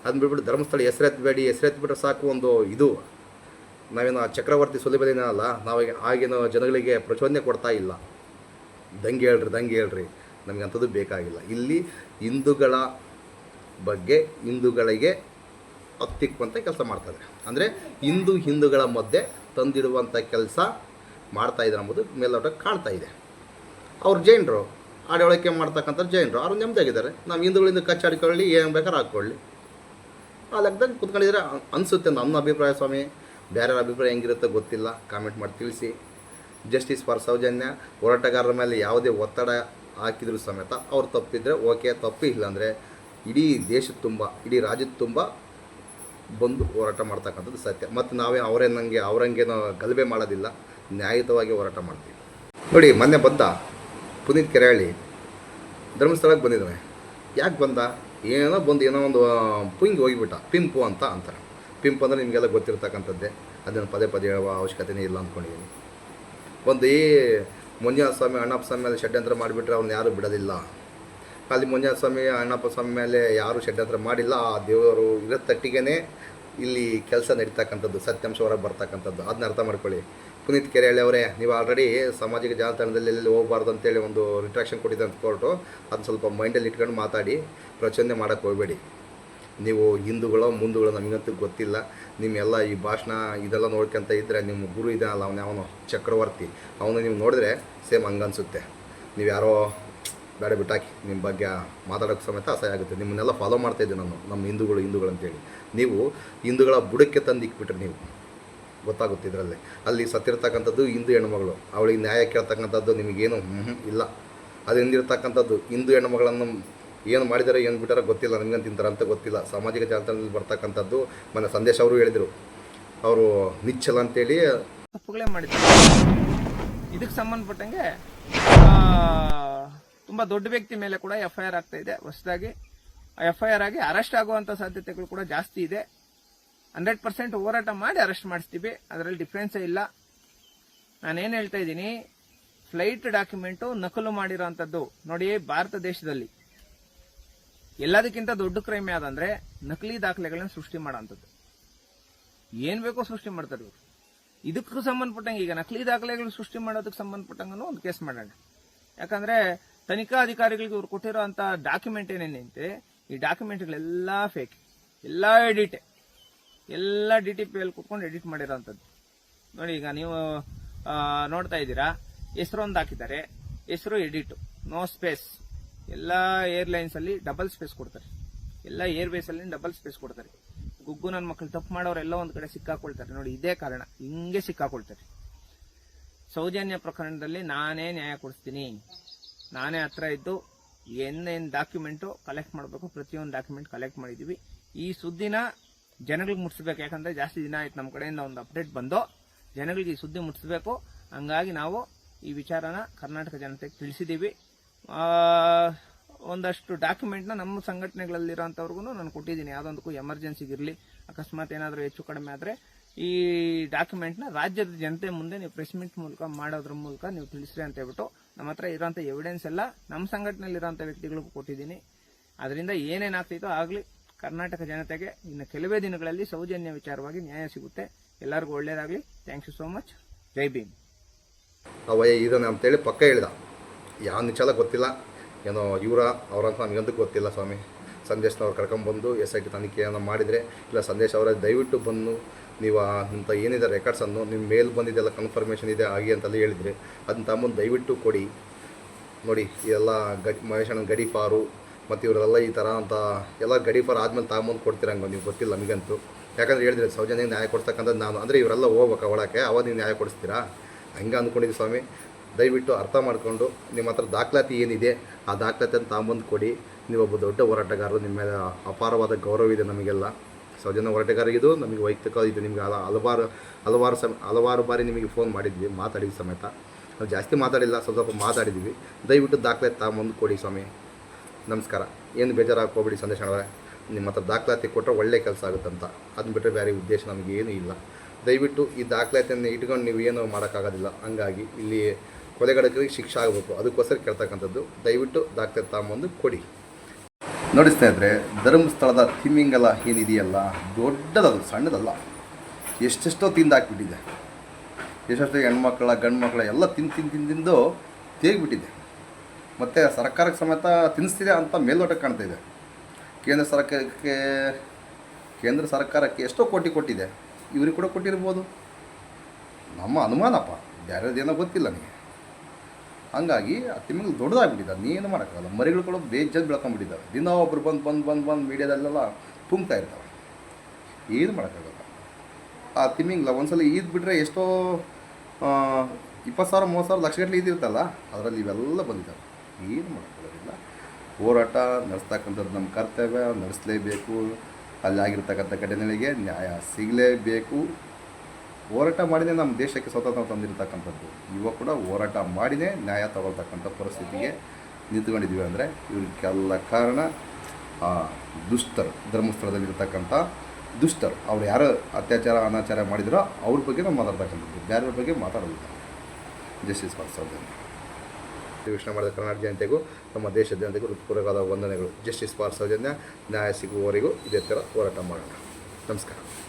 ಅದನ್ನ ಬಿಟ್ಬಿಟ್ಟು ಧರ್ಮಸ್ಥಳ ಹೆಸರೆತ್ತಬೇಡಿ ಹೆಸರೆತ್ಬಿಟ್ರೆ ಸಾಕು ಒಂದು ಇದು. ನಾವೇನು ಚಕ್ರವರ್ತಿ ಸುಲಿಬದಿನಲ್ಲ ನಾವು ಆಗಿನ ಜನಗಳಿಗೆ ಪ್ರಚೋದನೆ ಕೊಡ್ತಾ ಇಲ್ಲ. ದಂಗೆ ಹೇಳ್ರಿ ದಂಗೆ ಹೇಳ್ರಿ. ನಮಗೆ ಅಂಥದ್ದು ಬೇಕಾಗಿಲ್ಲ. ಇಲ್ಲಿ ಹಿಂದೂಗಳ ಬಗ್ಗೆ ಹಿಂದೂಗಳಿಗೆ ಹತ್ತಿಕ್ಕುವಂಥ ಕೆಲಸ ಮಾಡ್ತಾರೆ ಅಂದರೆ ಹಿಂದೂ ಹಿಂದೂಗಳ ಮಧ್ಯೆ ತಂದಿಡುವಂಥ ಕೆಲಸ ಮಾಡ್ತಾ ಇದ್ದಾರೆ ಅಂಬುದು ಮೇಲ್ನೋಟಕ್ಕೆ ಕಾಣ್ತಾ ಇದೆ. ಅವ್ರು ಜೈನರು, ಆಡಳಿಕೆ ಮಾಡ್ತಕ್ಕಂಥ ಜೈನರು, ಅವ್ರು ನೆಮ್ಮದಿಯಾಗಿದ್ದಾರೆ. ನಾವು ಹಿಂದೂಗಳಿಂದ ಕಚ್ಚಾಡಿಕೊಳ್ಳಿ ಏನು ಬೇಕಾದ್ರೆ ಹಾಕ್ಕೊಳ್ಳಿ. ಆ ಲೆಕ್ಕದಾಗ ಕುತ್ಕೊಂಡಿದ್ರೆ ಅನಿಸುತ್ತೆ ನನ್ನ ಅಭಿಪ್ರಾಯ ಸ್ವಾಮಿ. ಬೇರೆಯವ್ರ ಅಭಿಪ್ರಾಯ ಹೆಂಗಿರುತ್ತೋ ಗೊತ್ತಿಲ್ಲ. ಕಾಮೆಂಟ್ ಮಾಡಿ ತಿಳಿಸಿ. ಜಸ್ಟಿಸ್ ಫಾರ್ ಸೌಜನ್ಯ, ಹೋರಾಟಗಾರರ ಮೇಲೆ ಯಾವುದೇ ಒತ್ತಡ ಹಾಕಿದರೂ ಸಮೇತ ಅವ್ರು ತಪ್ಪಿದ್ರೆ ಓಕೆ, ತಪ್ಪು ಇಲ್ಲಾಂದರೆ ಇಡೀ ದೇಶದ ತುಂಬ, ಇಡೀ ರಾಜ್ಯದ ತುಂಬ ಬಂದು ಹೋರಾಟ ಮಾಡ್ತಕ್ಕಂಥದ್ದು ಸತ್ಯ. ಮತ್ತು ನಾವೇ ಅವರೇ ನನಗೆ ಅವರಂಗೇನೋ ಗಲಭೆ ಮಾಡೋದಿಲ್ಲ, ನ್ಯಾಯಯುತವಾಗಿ ಹೋರಾಟ ಮಾಡ್ತೀವಿ. ನೋಡಿ, ಮೊನ್ನೆ ಬಂದ ಪುನೀತ್ ಕೆರೆಹಳ್ಳಿ ಧರ್ಮಸ್ಥಳಕ್ಕೆ ಬಂದಿದ್ದಾನೆ ಯಾಕೆ ಬಂದ? ಏನೋ ಬಂದು ಏನೋ ಒಂದು ಪುಂಗಿ ಹೋಗಿಬಿಟ್ಟ. ಪಿಂಪು ಅಂತ ಅಂತಾರೆ. ಪಿಂಪು ಅಂದರೆ ನಿಮಗೆಲ್ಲ ಗೊತ್ತಿರ್ತಕ್ಕಂಥದ್ದೇ. ಅದನ್ನು ಪದೇ ಪದೇ ಹೇಳುವ ಅವಶ್ಯಕತೆನೇ ಇಲ್ಲ ಅಂದ್ಕೊಂಡಿದ್ದೀನಿ. ಒಂದು ಈ ಮಂಜುನಾಥ ಸ್ವಾಮಿ ಅಣ್ಣಪ್ಪ ಸ್ವಾಮಿ ಮೇಲೆ ಷಡ್ಯಂತ್ರ ಮಾಡಿಬಿಟ್ರೆ ಅವ್ರನ್ನ ಯಾರೂ ಬಿಡೋದಿಲ್ಲ. ಅಲ್ಲಿ ಮುಂಜಾನೆ ಸ್ವಾಮಿ, ಅಣ್ಣಪ್ಪ ಸ್ವಾಮಿ ಮೇಲೆ ಯಾರೂ ಹತ್ರ ಮಾಡಿಲ್ಲ. ಆ ದೇವರು ಇರೋ ತಟ್ಟಿಗೆ ಇಲ್ಲಿ ಕೆಲಸ ನಡೀತಕ್ಕಂಥದ್ದು, ಸತ್ಯಾಂಶ ಹೊರಗೆ ಬರ್ತಕ್ಕಂಥದ್ದು. ಅದನ್ನ ಅರ್ಥ ಮಾಡ್ಕೊಳ್ಳಿ. ಪುನೀತ್ ಕೆರೆಹಳ್ಳಿ ಅವರೇ, ನೀವು ಆಲ್ರೆಡಿ ಸಾಮಾಜಿಕ ಜಾಲತಾಣದಲ್ಲಿ ಎಲ್ಲಿ ಹೋಗಬಾರ್ದು ಅಂತೇಳಿ ಒಂದು ರಿಟ್ರಾಕ್ಷನ್ ಕೊಟ್ಟಿದೆ ಅಂತ ಕೋರ್ಟು ಅದನ್ನ ಸ್ವಲ್ಪ ಮೈಂಡಲ್ಲಿ ಇಟ್ಕೊಂಡು ಮಾತಾಡಿ. ಪ್ರಚೋದನೆ ಮಾಡೋಕ್ಕೆ ಹೋಗಬೇಡಿ. ನೀವು ಹಿಂದೂಗಳೋ ಮುಂದುಗಳು ನಮಗಂತೂ ಗೊತ್ತಿಲ್ಲ. ನಿಮ್ಮೆಲ್ಲ ಈ ಭಾಷಣ ಇದೆಲ್ಲ ನೋಡ್ಕೊಂತ ಇದ್ದರೆ ನಿಮ್ಮ ಗುರು ಇದ್ದಾನಲ್ಲ ಅವನು ಅವನು ಚಕ್ರವರ್ತಿ. ಅವನು ನೀವು ನೋಡಿದ್ರೆ ಸೇಮ್ ಹಂಗನ್ಸುತ್ತೆ. ನೀವು ಯಾರೋ ಬೇಡ ಬಿಟ್ಟಾಕಿ, ನಿಮ್ಮ ಬಗ್ಗೆ ಮಾತಾಡೋಕ್ಕೆ ಸಮೇತ ಅಸಹ್ಯ ಆಗುತ್ತೆ. ನಿಮ್ಮನ್ನೆಲ್ಲ ಫಾಲೋ ಮಾಡ್ತಾಯಿದ್ದೆ ನಾನು, ನಮ್ಮ ಹಿಂದೂಗಳು ಹಿಂದೂಗಳು ಅಂತೇಳಿ. ನೀವು ಹಿಂದೂಗಳ ಬುಡಕ್ಕೆ ತಂದು ಇಕ್ಬಿಟ್ರೆ ನೀವು. ಗೊತ್ತಾಗುತ್ತೆ ಇದರಲ್ಲಿ. ಅಲ್ಲಿ ಸತ್ತಿರ್ತಕ್ಕಂಥದ್ದು ಹಿಂದೂ ಹೆಣ್ಮಗಳು. ಅವಳಿಗೆ ನ್ಯಾಯ ಕೇಳ್ತಕ್ಕಂಥದ್ದು ನಿಮಗೇನು ಇಲ್ಲ. ಅದು ಹಿಂದಿರ್ತಕ್ಕಂಥದ್ದು ಹಿಂದೂ ಹೆಣ್ಮಗಳನ್ನು ಏನು ಮಾಡಿದರೆ, ಏನು ಬಿಟ್ಟಾರೋ ಗೊತ್ತಿಲ್ಲ ನನಗೆ ತಿಂತಾರೆ ಅಂತ ಗೊತ್ತಿಲ್ಲ. ಸಾಮಾಜಿಕ ಜಾಲತಾಣದಲ್ಲಿ ಬರ್ತಕ್ಕಂಥದ್ದು ಮನೆ ಸಂದೇಶ ಅವರು ಹೇಳಿದರು. ಅವರು ನಿಚ್ಚಲ ಅಂತೇಳಿ ತಪ್ಪುಗಳೇ ಮಾಡಿದ್ದಾರೆ. ಇದಕ್ಕೆ ಸಂಬಂಧಪಟ್ಟಂಗೆ ತುಂಬಾ ದೊಡ್ಡ ವ್ಯಕ್ತಿ ಮೇಲೆ ಕೂಡ ಎಫ್ಐಆರ್ ಆಗ್ತಾ ಇದೆ. ಹೊಸದಾಗಿ ಎಫ್ಐಆರ್ ಆಗಿ ಅರೆಸ್ಟ್ ಆಗುವಂತ ಸಾಧ್ಯತೆಗಳು ಕೂಡ ಜಾಸ್ತಿ ಇದೆ. ಹಂಡ್ರೆಡ್ ಪರ್ಸೆಂಟ್ ಹೋರಾಟ ಮಾಡಿ ಅರೆಸ್ಟ್ ಮಾಡಿಸ್ತೀವಿ. ಅದರಲ್ಲಿ ಡಿಫ್ರೆನ್ಸೇ ಇಲ್ಲ. ನಾನೇನು ಹೇಳ್ತಾ ಇದ್ದೀನಿ? ಫ್ಲೈಟ್ ಡಾಕ್ಯುಮೆಂಟು ನಕಲು ಮಾಡಿರೋಂಥದ್ದು. ನೋಡಿ ಭಾರತ ದೇಶದಲ್ಲಿ. ಎಲ್ಲದಕ್ಕಿಂತ ದೊಡ್ಡ ಕ್ರೈಮ್ ಯಾವ್ದಂದ್ರೆ ನಕಲಿ ದಾಖಲೆಗಳನ್ನ ಸೃಷ್ಟಿ ಮಾಡೋಂಥದ್ದು. ಏನ್ ಬೇಕೋ ಸೃಷ್ಟಿ ಮಾಡ್ತಾರೆ ಇವರು. ಇದಕ್ಕೂ ಸಂಬಂಧಪಟ್ಟಂಗೆ ಈಗ ನಕಲಿ ದಾಖಲೆಗಳು ಸೃಷ್ಟಿ ಮಾಡೋದಕ್ಕೆ ಸಂಬಂಧಪಟ್ಟಂಗೂ ಒಂದು ಕೇಸ್ ಮಾಡೋಣ. ಯಾಕಂದ್ರೆ ತನಿಖಾ ಅಧಿಕಾರಿಗಳಿಗೆ ಇವ್ರು ಕೊಟ್ಟಿರೋ ಅಂತ ಡಾಕ್ಯುಮೆಂಟ್ ಏನೇನಂತೆ, ಈ ಡಾಕ್ಯುಮೆಂಟ್ಗಳೆಲ್ಲ ಫೇಕ್ ಎಲ್ಲ ಎಡಿಟ್ ಎಲ್ಲ ಡಿ ಟಿ ಪಿ ಕುತ್ಕೊಂಡು ಎಡಿಟ್ ಮಾಡಿರೋಂಥದ್ದು ನೋಡಿ ಈಗ ನೀವು ನೋಡ್ತಾ ಇದ್ದೀರಾ, ಹೆಸರು ಒಂದು ಹಾಕಿದ್ದಾರೆ. ಹೆಸರು ಎಡಿಟ್ ನೋ ಸ್ಪೇಸ್ ಎಲ್ಲ ಏರ್ಲೈನ್ಸ್ ಅಲ್ಲಿ ಡಬಲ್ ಸ್ಪೇಸ್ ಕೊಡ್ತಾರೆ. ಎಲ್ಲ ಏರ್ವೇಸ್ ಅಲ್ಲಿ ಡಬಲ್ ಸ್ಪೇಸ್ ಕೊಡ್ತಾರೆ. ಗುಗ್ಗು ನನ್ನ ಮಕ್ಕಳು ತಪ್ಪು ಮಾಡೋರೆಲ್ಲ ಒಂದು ಕಡೆ ಸಿಕ್ಕಾಕೊಳ್ತಾರೆ. ನೋಡಿ ಇದೇ ಕಾರಣ, ಹಿಂಗೆ ಸಿಕ್ಕಾಕೊಳ್ತಾರೆ. ಸೌಜನ್ಯ ಪ್ರಕರಣದಲ್ಲಿ ನಾನೇ ನ್ಯಾಯ ಕೊಡಿಸ್ತೀನಿ. ನಾನೇ ಹತ್ರ ಇದ್ದು ಏನೇನು ಡಾಕ್ಯುಮೆಂಟು ಕಲೆಕ್ಟ್ ಮಾಡಬೇಕು, ಪ್ರತಿಯೊಂದು ಡಾಕ್ಯುಮೆಂಟ್ ಕಲೆಕ್ಟ್ ಮಾಡಿದ್ದೀವಿ ಈ ಸುದ್ದಿನ ಜನಗಳಿಗೆ ಮುಟ್ಸ್ಬೇಕು, ಯಾಕಂದ್ರೆ ಜಾಸ್ತಿ ದಿನ ಆಯ್ತು ನಮ್ಮ ಕಡೆಯಿಂದ ಒಂದು ಅಪ್ಡೇಟ್ ಬಂದು ಜನಗಳಿಗೆ ಈ ಸುದ್ದಿ ಮುಟ್ಸ್ಬೇಕು. ಹಂಗಾಗಿ ನಾವು ಈ ವಿಚಾರನ ಕರ್ನಾಟಕ ಜನತೆಗೆ ತಿಳಿಸಿದ್ದೀವಿ ಒಂದಷ್ಟು ಡಾಕ್ಯುಮೆಂಟ್ನ ನಮ್ಮ ಸಂಘಟನೆಗಳಲ್ಲಿರೋಂಥವ್ರಿಗೂ ನಾನು ಕೊಟ್ಟಿದ್ದೀನಿ. ಯಾವುದೊಂದಕ್ಕೂ ಎಮರ್ಜೆನ್ಸಿಗಿರಲಿ ಅಕಸ್ಮಾತ್ ಏನಾದರೂ ಹೆಚ್ಚು ಕಡಿಮೆ ಆದರೆ ಈ ಡಾಕ್ಯುಮೆಂಟ್ನ ರಾಜ್ಯದ ಜನತೆ ಮುಂದೆ ನೀವು ಪ್ರೆಸ್ ಮೀಟ್ ಮೂಲಕ ಮಾಡೋದ್ರ ಮೂಲಕ ನೀವು ತಿಳಿಸ್ರಿ ಅಂತ ಹೇಳ್ಬಿಟ್ಟು ನಮ್ಮ ಹತ್ರ ಇರೋಂಥ ಎವಿಡೆನ್ಸ್ ಎಲ್ಲ ನಮ್ಮ ಸಂಘಟನೆಯಲ್ಲಿರೋಂಥ ವ್ಯಕ್ತಿಗಳಿಗೂ ಕೊಟ್ಟಿದ್ದೀನಿ. ಅದರಿಂದ ಏನೇನಾಗ್ತೈತೋ ಆಗಲಿ ಕರ್ನಾಟಕ ಜನತೆಗೆ ಇನ್ನು ಕೆಲವೇ ದಿನಗಳಲ್ಲಿ ಸೌಜನ್ಯ ವಿಚಾರವಾಗಿ ನ್ಯಾಯ ಸಿಗುತ್ತೆ. ಎಲ್ಲರಿಗೂ ಒಳ್ಳೆಯದಾಗಲಿ thank you so much Jai Bhim. ಅವಯ್ಯ ಇದನ್ನು ಅಂತೇಳಿ ಪಕ್ಕ ಹೇಳ್ದ. ಯಾವ ನಿಚಾಲ ಗೊತ್ತಿಲ್ಲ. ಏನೋ ಇವರ, ಅವರಂತ ನಮಗಂತೂ ಗೊತ್ತಿಲ್ಲ ಸ್ವಾಮಿ. ಸಂದೇಶನವ್ರು ಕರ್ಕೊಂಬಂದು ಎಸ್ ಐ ಟಿ ತನಿಖೆಯನ್ನು ಮಾಡಿದರೆ, ಇಲ್ಲ ಸಂದೇಶ ಅವರ ದಯವಿಟ್ಟು ಬಂದು ನೀವು ಇಂಥ ಏನಿದೆ ರೆಕಾರ್ಡ್ಸನ್ನು ನಿಮ್ಮ ಮೇಲ್ ಬಂದಿದ್ದೆಲ್ಲ ಕನ್ಫರ್ಮೇಷನ್ ಇದೆ, ಆಗಿ ಅಂತೆಲ್ಲ ಹೇಳಿದರೆ ಅದನ್ನ ತಮ್ಮನ್ನು ದಯವಿಟ್ಟು ಕೊಡಿ. ನೋಡಿ ಎಲ್ಲ ಗಡಿ ಮಹೇಶನ ಗಡಿಪಾರು ಮತ್ತು ಇವರೆಲ್ಲ ಈ ಥರ ಅಂತ ಎಲ್ಲ ಗಡಿಪಾರು ಆದಮೇಲೆ ತಾಂಬಂದು ಕೊಡ್ತೀರಂಗ ನೀವು ಗೊತ್ತಿಲ್ಲ ನಮಗಂತೂ. ಯಾಕಂದ್ರೆ ಹೇಳಿದ್ರೆ ಸೌಜನ್ಯಕ್ಕೆ ನ್ಯಾಯ ಕೊಡ್ತಕ್ಕಂಥದ್ದು ನಾನು. ಅಂದರೆ ಇವರೆಲ್ಲ ಹೋಗ್ಬೇಕು ಒಳಕ್ಕೆ ಅವಾಗ ನೀವು ನ್ಯಾಯ ಕೊಡಿಸ್ತೀರಾ? ಹಂಗೆ ಅಂದ್ಕೊಂಡಿದ್ದೀವಿ ಸ್ವಾಮಿ. ದಯವಿಟ್ಟು ಅರ್ಥ ಮಾಡಿಕೊಂಡು ನಿಮ್ಮ ಹತ್ರ ದಾಖಲಾತಿ ಏನಿದೆ, ಆ ದಾಖಲಾತಿಯನ್ನು ತಗೊಂಬಂದು ಕೊಡಿ. ನೀವೊಬ್ಬ ದೊಡ್ಡ ಹೋರಾಟಗಾರರು, ನಿಮ್ಮ ಮೇಲೆ ಅಪಾರವಾದ ಗೌರವ ಇದೆ ನಮಗೆಲ್ಲ. ಸೌಜನ್ಯ ಇದು ನಮಗೆ ವೈಯಕ್ತಿಕ ಇದು ನಿಮಗೆ ಹಲ ಹಲವಾರು ಹಲವಾರು ಸಮ ಹಲವಾರು ಬಾರಿ ನಿಮಗೆ ಫೋನ್ ಮಾಡಿದ್ವಿ, ಮಾತಾಡಿದ ಸಮೇತ. ನಾವು ಜಾಸ್ತಿ ಮಾತಾಡಿಲ್ಲ, ಸ್ವಲ್ಪ ಮಾತಾಡಿದ್ವಿ. ದಯವಿಟ್ಟು ದಾಖಲೆ ತಗೊಂಬಂದು ಕೊಡಿ ಸ್ವಾಮಿ. ನಮಸ್ಕಾರ. ಏನು ಬೇಜಾರಾಗೋಬಿಡಿ ಸಂದೇಶ ಅವರೇ ನಿಮ್ಮ ಹತ್ರ ದಾಖಲಾತಿ ಕೊಟ್ಟರೆ ಒಳ್ಳೆ ಕೆಲಸ ಆಗುತ್ತಂತ. ಅದನ್ನ ಬಿಟ್ಟರೆ ಬೇರೆ ಉದ್ದೇಶ ನಮಗೇನು ಇಲ್ಲ. ದಯವಿಟ್ಟು ಈ ದಾಖಲಾತಿಯನ್ನು ಇಟ್ಕೊಂಡು ನೀವು ಏನು ಮಾಡೋಕ್ಕಾಗೋದಿಲ್ಲ. ಹಂಗಾಗಿ ಇಲ್ಲಿ ಕೊಲೆಗಡಕರಿಗೆ ಶಿಕ್ಷೆ ಆಗಬೇಕು. ಅದಕ್ಕೋಸ್ಕರ ಕೇಳ್ತಕ್ಕಂಥದ್ದು. ದಯವಿಟ್ಟು ದಾಖಲೆ ತಗೊಂಬಂದು ಕೊಡಿ. ನೋಡಿ ಸ್ನೇಹಿತರೆ ಧರ್ಮಸ್ಥಳದ ತಿಮ್ಮಿಂಗಲ ಏನಿದೆಯಲ್ಲ, ದೊಡ್ಡದದು, ಸಣ್ಣದಲ್ಲ. ಎಷ್ಟೆಷ್ಟೋ ತಿಂದು ಹಾಕ್ಬಿಟ್ಟಿದೆ ಎಷ್ಟೆಷ್ಟೋ ಹೆಣ್ಮಕ್ಳ ಗಂಡು ಮಕ್ಕಳ ಎಲ್ಲ ತಿಂದು ತಿಂದು ತಿಂದು ತಿಂದು ತೇಗ್ಬಿಟ್ಟಿದೆ. ಮತ್ತು ಸರ್ಕಾರಕ್ಕೆ ಸಮೇತ ತಿನ್ನಿಸ್ತಿದೆ ಅಂತ ಮೇಲ್ನೋಟಕ್ಕೆ ಕಾಣ್ತಾ ಇದೆ. ಕೇಂದ್ರ ಸರ್ಕಾರಕ್ಕೆ ಕೇಂದ್ರ ಸರ್ಕಾರಕ್ಕೆ ಎಷ್ಟೋ ಕೋಟಿ ಕೊಟ್ಟಿದೆ. ಇವ್ರಿಗೆ ಕೂಡ ಕೊಟ್ಟಿರ್ಬೋದು. ನಮ್ಮ ಅನುಮಾನಪ್ಪ, ಬೇರೆದೇನೋ ಗೊತ್ತಿಲ್ಲ ನನಗೆ ಹಂಗಾಗಿ ಆ ದೊಡ್ಡದಾಗಿ ದೊಡ್ಡದಾಗ್ಬಿಟ್ಟಿದೆ. ನೀನು ಮಾಡೋಕ್ಕಾಗಲ್ಲ. ಮರಿಗಳು ಕೂಡ ಬೇಜಾನ್ ಬೆಳ್ಕೊಂಡ್ಬಿಟ್ಟಿದ್ದಾವೆ ದಿನ ಒಬ್ಬರು ಬಂದು ಬಂದು ಬಂದು ಬಂದು ಮೀಡಿಯಾದಲ್ಲೆಲ್ಲ ತುಂಬ್ತಾ ಇರ್ತಾವೆ. ಏನು ಮಾಡೋಕ್ಕಾಗಲ್ಲ. ಆ ತಿಮ್ಮಿಂಗ್ಲ ಒಂದ್ಸಲ ಈದ್ ಬಿಟ್ಟರೆ ಎಷ್ಟೋ ಇಪ್ಪತ್ತು ಸಾವಿರ, ಮೂವತ್ತು ಸಾವಿರ ಲಕ್ಷಗಟ್ಟಲೆ ಇದಿರ್ತಲ್ಲ ಅದರಲ್ಲಿ ಇವೆಲ್ಲ ಬಂದಿದ್ದಾವೆ. ಏನು ಮಾಡೋಕ್ಕಾಗೋದಿಲ್ಲ. ಹೋರಾಟ ನಡೆಸ್ತಕ್ಕಂಥದ್ದು ನಮ್ಮ ಕರ್ತವ್ಯ. ನಡೆಸಲೇಬೇಕು. ಅಲ್ಲಿ ಆಗಿರ್ತಕ್ಕಂಥ ಘಟನೆಗಳಿಗೆ ನ್ಯಾಯ ಸಿಗಲೇಬೇಕು. ಹೋರಾಟ ಮಾಡಿದೇ ನಮ್ಮ ದೇಶಕ್ಕೆ ಸ್ವತಂತ್ರ ತಂದಿರತಕ್ಕಂಥದ್ದು. ಇವಾಗ ಕೂಡ ಹೋರಾಟ ಮಾಡಿನೇ ನ್ಯಾಯ ತಗೊಳ್ತಕ್ಕಂಥ ಪರಿಸ್ಥಿತಿಗೆ ನಿಂತ್ಕೊಂಡಿದ್ದೀವಿ ಅಂದರೆ ಇವ್ರಿಗೆಲ್ಲ ಕಾರಣ, ಆ, ದುಷ್ಟರು, ಧರ್ಮಸ್ಥಳದಲ್ಲಿರ್ತಕ್ಕಂಥ ದುಷ್ಟರು. ಅವ್ರು ಯಾರು ಅತ್ಯಾಚಾರ, ಅನಾಚಾರ ಮಾಡಿದ್ರೋ ಅವ್ರ ಬಗ್ಗೆ ನಾವು ಮಾತಾಡ್ತಕ್ಕಂಥದ್ದು. ಬೇರೆಯವ್ರ ಬಗ್ಗೆ ಮಾತಾಡೋದಿಲ್ಲ. ಜಸ್ಟಿಸ್ ಸೌಜನ್ಯ ಯೋಚನೆ ಮಾಡಿದ ಕರ್ನಾಟಕ ಜನತೆಗೂ ನಮ್ಮ ದೇಶದ ಜನತೆಗೂ ಹೃತ್ಪೂರ್ವಕವಾದ ವಂದನೆಗಳು. ಜಸ್ಟಿಸ್ ಫಾರ್ ಸೌಜನ್ಯ ನ್ಯಾಯ ಸಿಗುವವರೆಗೂ ಇದೇ ಥರ ಹೋರಾಟ ಮಾಡೋಣ. ನಮಸ್ಕಾರ.